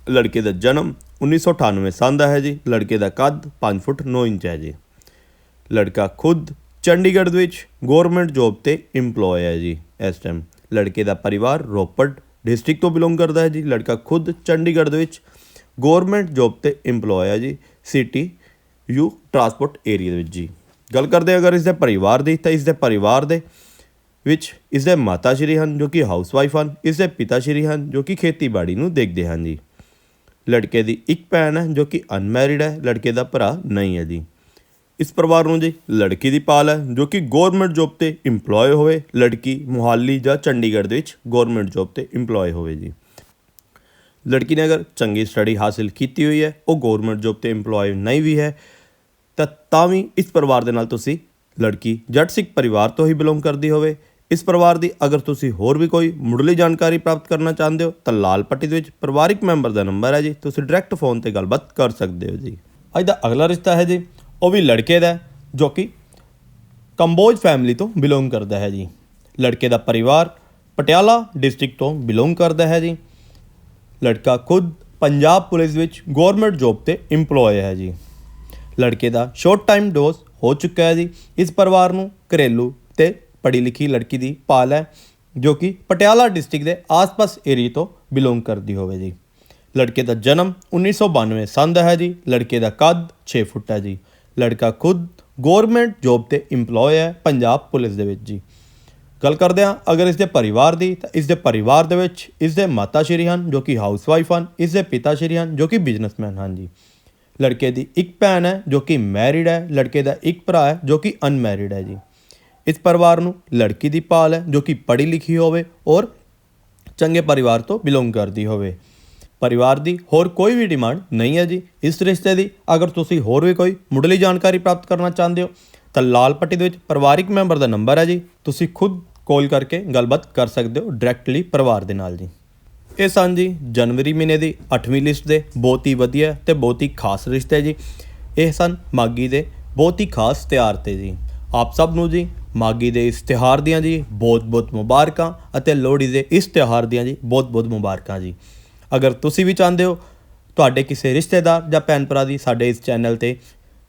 ਲੜਕੇ ਦਾ ਜਨਮ 1998 ਸਾਲ ਦਾ ਹੈ ਜੀ। ਲੜਕੇ ਦਾ ਕੱਦ 5 ਫੁੱਟ 9 ਇੰਚ ਹੈ ਜੀ। ਲੜਕਾ ਖੁਦ ਚੰਡੀਗੜ੍ਹ ਦੇ ਵਿੱਚ ਗਵਰਨਮੈਂਟ ਜੌਬ ਤੇ EMPLOYE ਹੈ ਜੀ ਇਸ ਟਾਈਮ ਲੜਕੇ ਦਾ ਪਰਿਵਾਰ ਰੋਪੜ ਡਿਸਟ੍ਰਿਕਟ ਤੋਂ ਬਿਲੋਂਗ ਕਰਦਾ ਹੈ ਜੀ, ਲੜਕਾ ਖੁਦ ਚੰਡੀਗੜ੍ਹ ਦੇ ਵਿੱਚ ਗਵਰਨਮੈਂਟ ਜੌਬ ਤੇ EMPLOYE ਹੈ ਜੀ ਸਿਟੀ ਯੂ ਟਰਾਂਸਪੋਰਟ ਏਰੀਆ ਦੇ ਵਿੱਚ ਜੀ। ਗੱਲ ਕਰਦੇ ਅਗਰ ਇਸ ਦੇ ਪਰਿਵਾਰ ਦੀ, ਤਾਂ ਇਸ ਦੇ ਪਰਿਵਾਰ ਦੇ ਵਿੱਚ ਇਸ ਦੇ ਮਾਤਾ ਸ਼੍ਰੀ ਹਨ, ਜੋ ਕਿ ਹਾਊਸਵਾਈਫ ਹਨ ਇਸ ਦੇ ਪਿਤਾ ਸ਼੍ਰੀ ਹਨ, ਜੋ ਕਿ ਖੇਤੀਬਾੜੀ ਨੂੰ ਦੇਖਦੇ ਹਨ ਜੀ। ਲੜਕੇ ਦੀ ਇੱਕ ਭੈਣ ਹੈ, ਜੋ ਕਿ ਅਨਮੈਰਿਡ ਹੈ, ਲੜਕੇ ਦਾ ਭਰਾ ਨਹੀਂ ਹੈ ਜੀ। ਇਸ ਪਰਿਵਾਰ ਨੂੰ ਜੀ ਲੜਕੀ ਦੀ ਪਾਲ ਹੈ, ਜੋ ਕਿ ਗਵਰਨਮੈਂਟ ਜੌਬ ਤੇ EMPLOYE ਹੋਵੇ, ਲੜਕੀ ਮੁਹਾਲੀ ਜਾਂ ਚੰਡੀਗੜ੍ਹ ਦੇ ਵਿੱਚ ਗਵਰਨਮੈਂਟ ਜੌਬ ਤੇ EMPLOYE ਹੋਵੇ ਜੀ। ਲੜਕੀ ਨੇ ਅਗਰ ਚੰਗੀ ਸਟੱਡੀ ਹਾਸਿਲ ਕੀਤੀ ਹੋਈ ਹੈ, ਉਹ ਗਵਰਨਮੈਂਟ ਜੌਬ ਤੇ EMPLOYE ਨਹੀਂ ਵੀ ਹੈ, ਤਾਂ ਤਾਂ ਵੀ ਇਸ ਪਰਿਵਾਰ ਦੇ ਨਾਲ ਤੁਸੀਂ ਲੜਕੀ ਜੱਟ ਸਿੱਖ ਪਰਿਵਾਰ ਤੋਂ ਹੀ ਬਿਲੋਂਗ ਕਰਦੀ ਹੋਵੇ। ਇਸ ਪਰਿਵਾਰ ਦੀ ਅਗਰ ਤੁਸੀਂ ਹੋਰ ਵੀ ਕੋਈ ਮੁੱਢਲੀ ਜਾਣਕਾਰੀ ਪ੍ਰਾਪਤ ਕਰਨਾ ਚਾਹੁੰਦੇ ਹੋ, ਤਾਂ ਲਾਲ ਪੱਟੀ ਦੇ ਵਿੱਚ ਪਰਿਵਾਰਿਕ ਮੈਂਬਰ ਦਾ ਨੰਬਰ ਹੈ ਜੀ, ਤੁਸੀਂ ਡਾਇਰੈਕਟ ਫੋਨ ਤੇ ਗੱਲਬਾਤ ਕਰ ਸਕਦੇ ਹੋ ਜੀ। ਅੱਜ ਦਾ ਅਗਲਾ ਰਿਸ਼ਤਾ ਹੈ ਜੀ ਉਹ ਵੀ ਲੜਕੇ ਦਾ ਜੋ ਕਿ ਕੰਬੋਜ ਫੈਮਿਲੀ ਤੋਂ ਬਿਲੋਂਗ ਕਰਦਾ ਹੈ ਜੀ। ਲੜਕੇ ਦਾ ਪਰਿਵਾਰ ਪਟਿਆਲਾ ਡਿਸਟ੍ਰਿਕਟ ਤੋਂ ਬਿਲੋਂਗ ਕਰਦਾ ਹੈ ਜੀ। ਲੜਕਾ ਖੁਦ ਪੰਜਾਬ ਪੁਲਿਸ ਵਿੱਚ ਗਵਰਨਮੈਂਟ ਜੌਬ ਤੇ EMPLOYE ਹੈ ਜੀ। ਲੜਕੇ ਦਾ ਸ਼ਾਰਟ ਟਾਈਮ ਡੋਜ਼ ਹੋ ਚੁੱਕਾ ਹੈ ਜੀ। ਇਸ ਪਰਿਵਾਰ ਨੂੰ ਘਰੇਲੂ ਤੇ ਪੜ੍ਹੀ ਲਿਖੀ ਲੜਕੀ ਦੀ ਪਾਲ ਹੈ, ਜੋ ਕਿ ਪਟਿਆਲਾ ਡਿਸਟ੍ਰਿਕਟ ਦੇ ਆਸ-ਪਾਸ ਏਰੀਆ ਤੋਂ ਬਿਲੋਂਗ ਕਰਦੀ ਹੋਵੇ ਜੀ। ਲੜਕੇ ਦਾ ਜਨਮ 1992 ਸੰਨ ਦਾ ਹੈ ਜੀ। ਲੜਕੇ ਦਾ ਕੱਦ 6 ਫੁੱਟ ਹੈ ਜੀ। ਲੜਕਾ ਖੁਦ ਗਵਰਨਮੈਂਟ ਜੌਬ ਤੇ EMPLOYE ਹੈ, ਪੰਜਾਬ ਪੁਲਿਸ ਦੇ ਵਿੱਚ ਜੀ। ਗੱਲ ਕਰਦੇ ਹਾਂ ਅਗਰ ਇਸ ਦੇ ਪਰਿਵਾਰ ਦੀ, ਤਾਂ ਇਸ ਦੇ ਪਰਿਵਾਰ ਦੇ ਵਿੱਚ ਇਸ ਦੇ ਮਾਤਾ ਸ਼੍ਰੀ ਹਨ, ਜੋ ਕਿ ਹਾਊਸਵਾਈਫ ਹਨ ਇਸ ਦੇ ਪਿਤਾ ਸ਼੍ਰੀ ਹਨ, ਜੋ ਕਿ ਬਿਜ਼ਨਸਮੈਨ ਹਨ ਜੀ। ਲੜਕੇ ਦੀ ਇੱਕ ਭੈਣ ਹੈ, ਜੋ ਕਿ ਮੈਰਿਡ ਹੈ, ਲੜਕੇ ਦਾ ਇੱਕ ਭਰਾ ਹੈ, ਜੋ ਕਿ ਅਨਮੈਰਿਡ ਹੈ ਜੀ। ਇਸ ਪਰਿਵਾਰ ਨੂੰ ਲੜਕੀ ਦੀ ਪਾਲ ਹੈ, ਜੋ ਕਿ ਪੜ੍ਹੀ ਲਿਖੀ ਹੋਵੇ ਔਰ ਚੰਗੇ ਪਰਿਵਾਰ ਤੋਂ ਬਿਲੋਂਗ ਕਰਦੀ ਹੋਵੇ। ਪਰਿਵਾਰ ਦੀ ਹੋਰ ਕੋਈ ਵੀ ਡਿਮਾਂਡ ਨਹੀਂ ਹੈ ਜੀ। ਇਸ ਰਿਸ਼ਤੇ ਦੀ ਅਗਰ ਤੁਸੀਂ ਹੋਰ ਵੀ ਕੋਈ ਮੁੱਢਲੀ ਜਾਣਕਾਰੀ ਪ੍ਰਾਪਤ ਕਰਨਾ ਚਾਹੁੰਦੇ ਹੋ, ਤਾਂ ਲਾਲ ਪੱਟੀ ਦੇ ਵਿੱਚ ਪਰਿਵਾਰਿਕ ਮੈਂਬਰ ਦਾ ਨੰਬਰ ਹੈ ਜੀ। ਤੁਸੀਂ ਖੁਦ ਕਾਲ ਕਰਕੇ ਗੱਲਬਾਤ ਕਰ ਸਕਦੇ ਹੋ ਡਾਇਰੈਕਟਲੀ ਪਰਿਵਾਰ ਦੇ ਨਾਲ ਜੀ। ਇਹ ਸਨ ਜੀ ਜਨਵਰੀ ਮਹੀਨੇ ਦੀ 8ਵੀਂ ਲਿਸਟ ਦੇ ਬਹੁਤ ਹੀ ਵਧੀਆ ਤੇ ਬਹੁਤ ਹੀ ਖਾਸ ਰਿਸ਼ਤੇ ਜੀ। ਇਹ ਸਨ ਮਾਗੀ ਦੇ ਬਹੁਤ ਹੀ ਖਾਸ ਤਿਉਹਾਰ ਤੇ ਜੀ। ਆਪ ਸਭ ਨੂੰ ਜੀ ਮਾਗੀ ਦੇ ਇਸ ਤਿਉਹਾਰ ਦੀਆਂ ਜੀ ਬਹੁਤ-ਬਹੁਤ ਮੁਬਾਰਕਾਂ ਅਤੇ ਲੋਹੜੀ ਦੇ ਇਸ ਤਿਉਹਾਰ ਦੀਆਂ ਜੀ ਬਹੁਤ-ਬਹੁਤ ਮੁਬਾਰਕਾਂ ਜੀ। ਅਗਰ ਤੁਸੀਂ ਵੀ ਚਾਹੁੰਦੇ ਹੋ, ਤੁਹਾਡੇ ਕਿਸੇ ਰਿਸ਼ਤੇਦਾਰ ਜਾਂ ਭੈਣ ਭਰਾ ਦੀ ਸਾਡੇ ਇਸ ਚੈਨਲ ਤੇ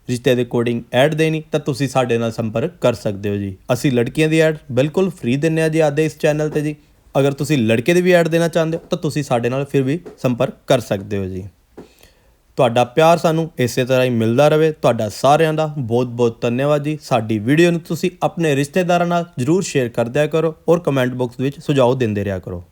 ਰਿਸ਼ਤੇ ਦੇ ਕੋਡਿੰਗ ਐਡ ਦੇਣੀ, ਤਾਂ ਤੁਸੀਂ ਸਾਡੇ ਨਾਲ ਸੰਪਰਕ ਕਰ ਸਕਦੇ ਹੋ ਜੀ। ਅਸੀਂ ਲੜਕੀਆਂ ਦੀ ਐਡ ਬਿਲਕੁਲ ਫ੍ਰੀ ਦਿੰਨੇ ਆ ਜੀ ਆਦੇ ਇਸ ਚੈਨਲ ਤੇ ਜੀ। ਅਗਰ ਤੁਸੀਂ ਲੜਕੇ ਦੀ ਵੀ ਐਡ ਦੇਣਾ ਚਾਹੁੰਦੇ ਹੋ, ਤਾਂ ਤੁਸੀਂ ਸਾਡੇ ਨਾਲ ਫਿਰ ਵੀ ਸੰਪਰਕ ਕਰ ਸਕਦੇ ਹੋ ਜੀ। ਤੁਹਾਡਾ ਪਿਆਰ ਸਾਨੂੰ ਇਸੇ ਤਰ੍ਹਾਂ ਹੀ ਮਿਲਦਾ ਰਹੇ ਤੁਹਾਡਾ ਸਾਰਿਆਂ ਦਾ ਬਹੁਤ ਬਹੁਤ ਧੰਨਵਾਦ ਜੀ। ਸਾਡੀ ਵੀਡੀਓ ਨੂੰ ਤੁਸੀਂ ਆਪਣੇ ਰਿਸ਼ਤੇਦਾਰਾਂ ਨਾਲ ਜਰੂਰ ਸ਼ੇਅਰ ਕਰਦਿਆ ਕਰੋ ਔਰ ਕਮੈਂਟ ਬਾਕਸ ਵਿੱਚ ਸੁਝਾਅ ਦਿੰਦੇ ਰਿਹਾ ਕਰੋ।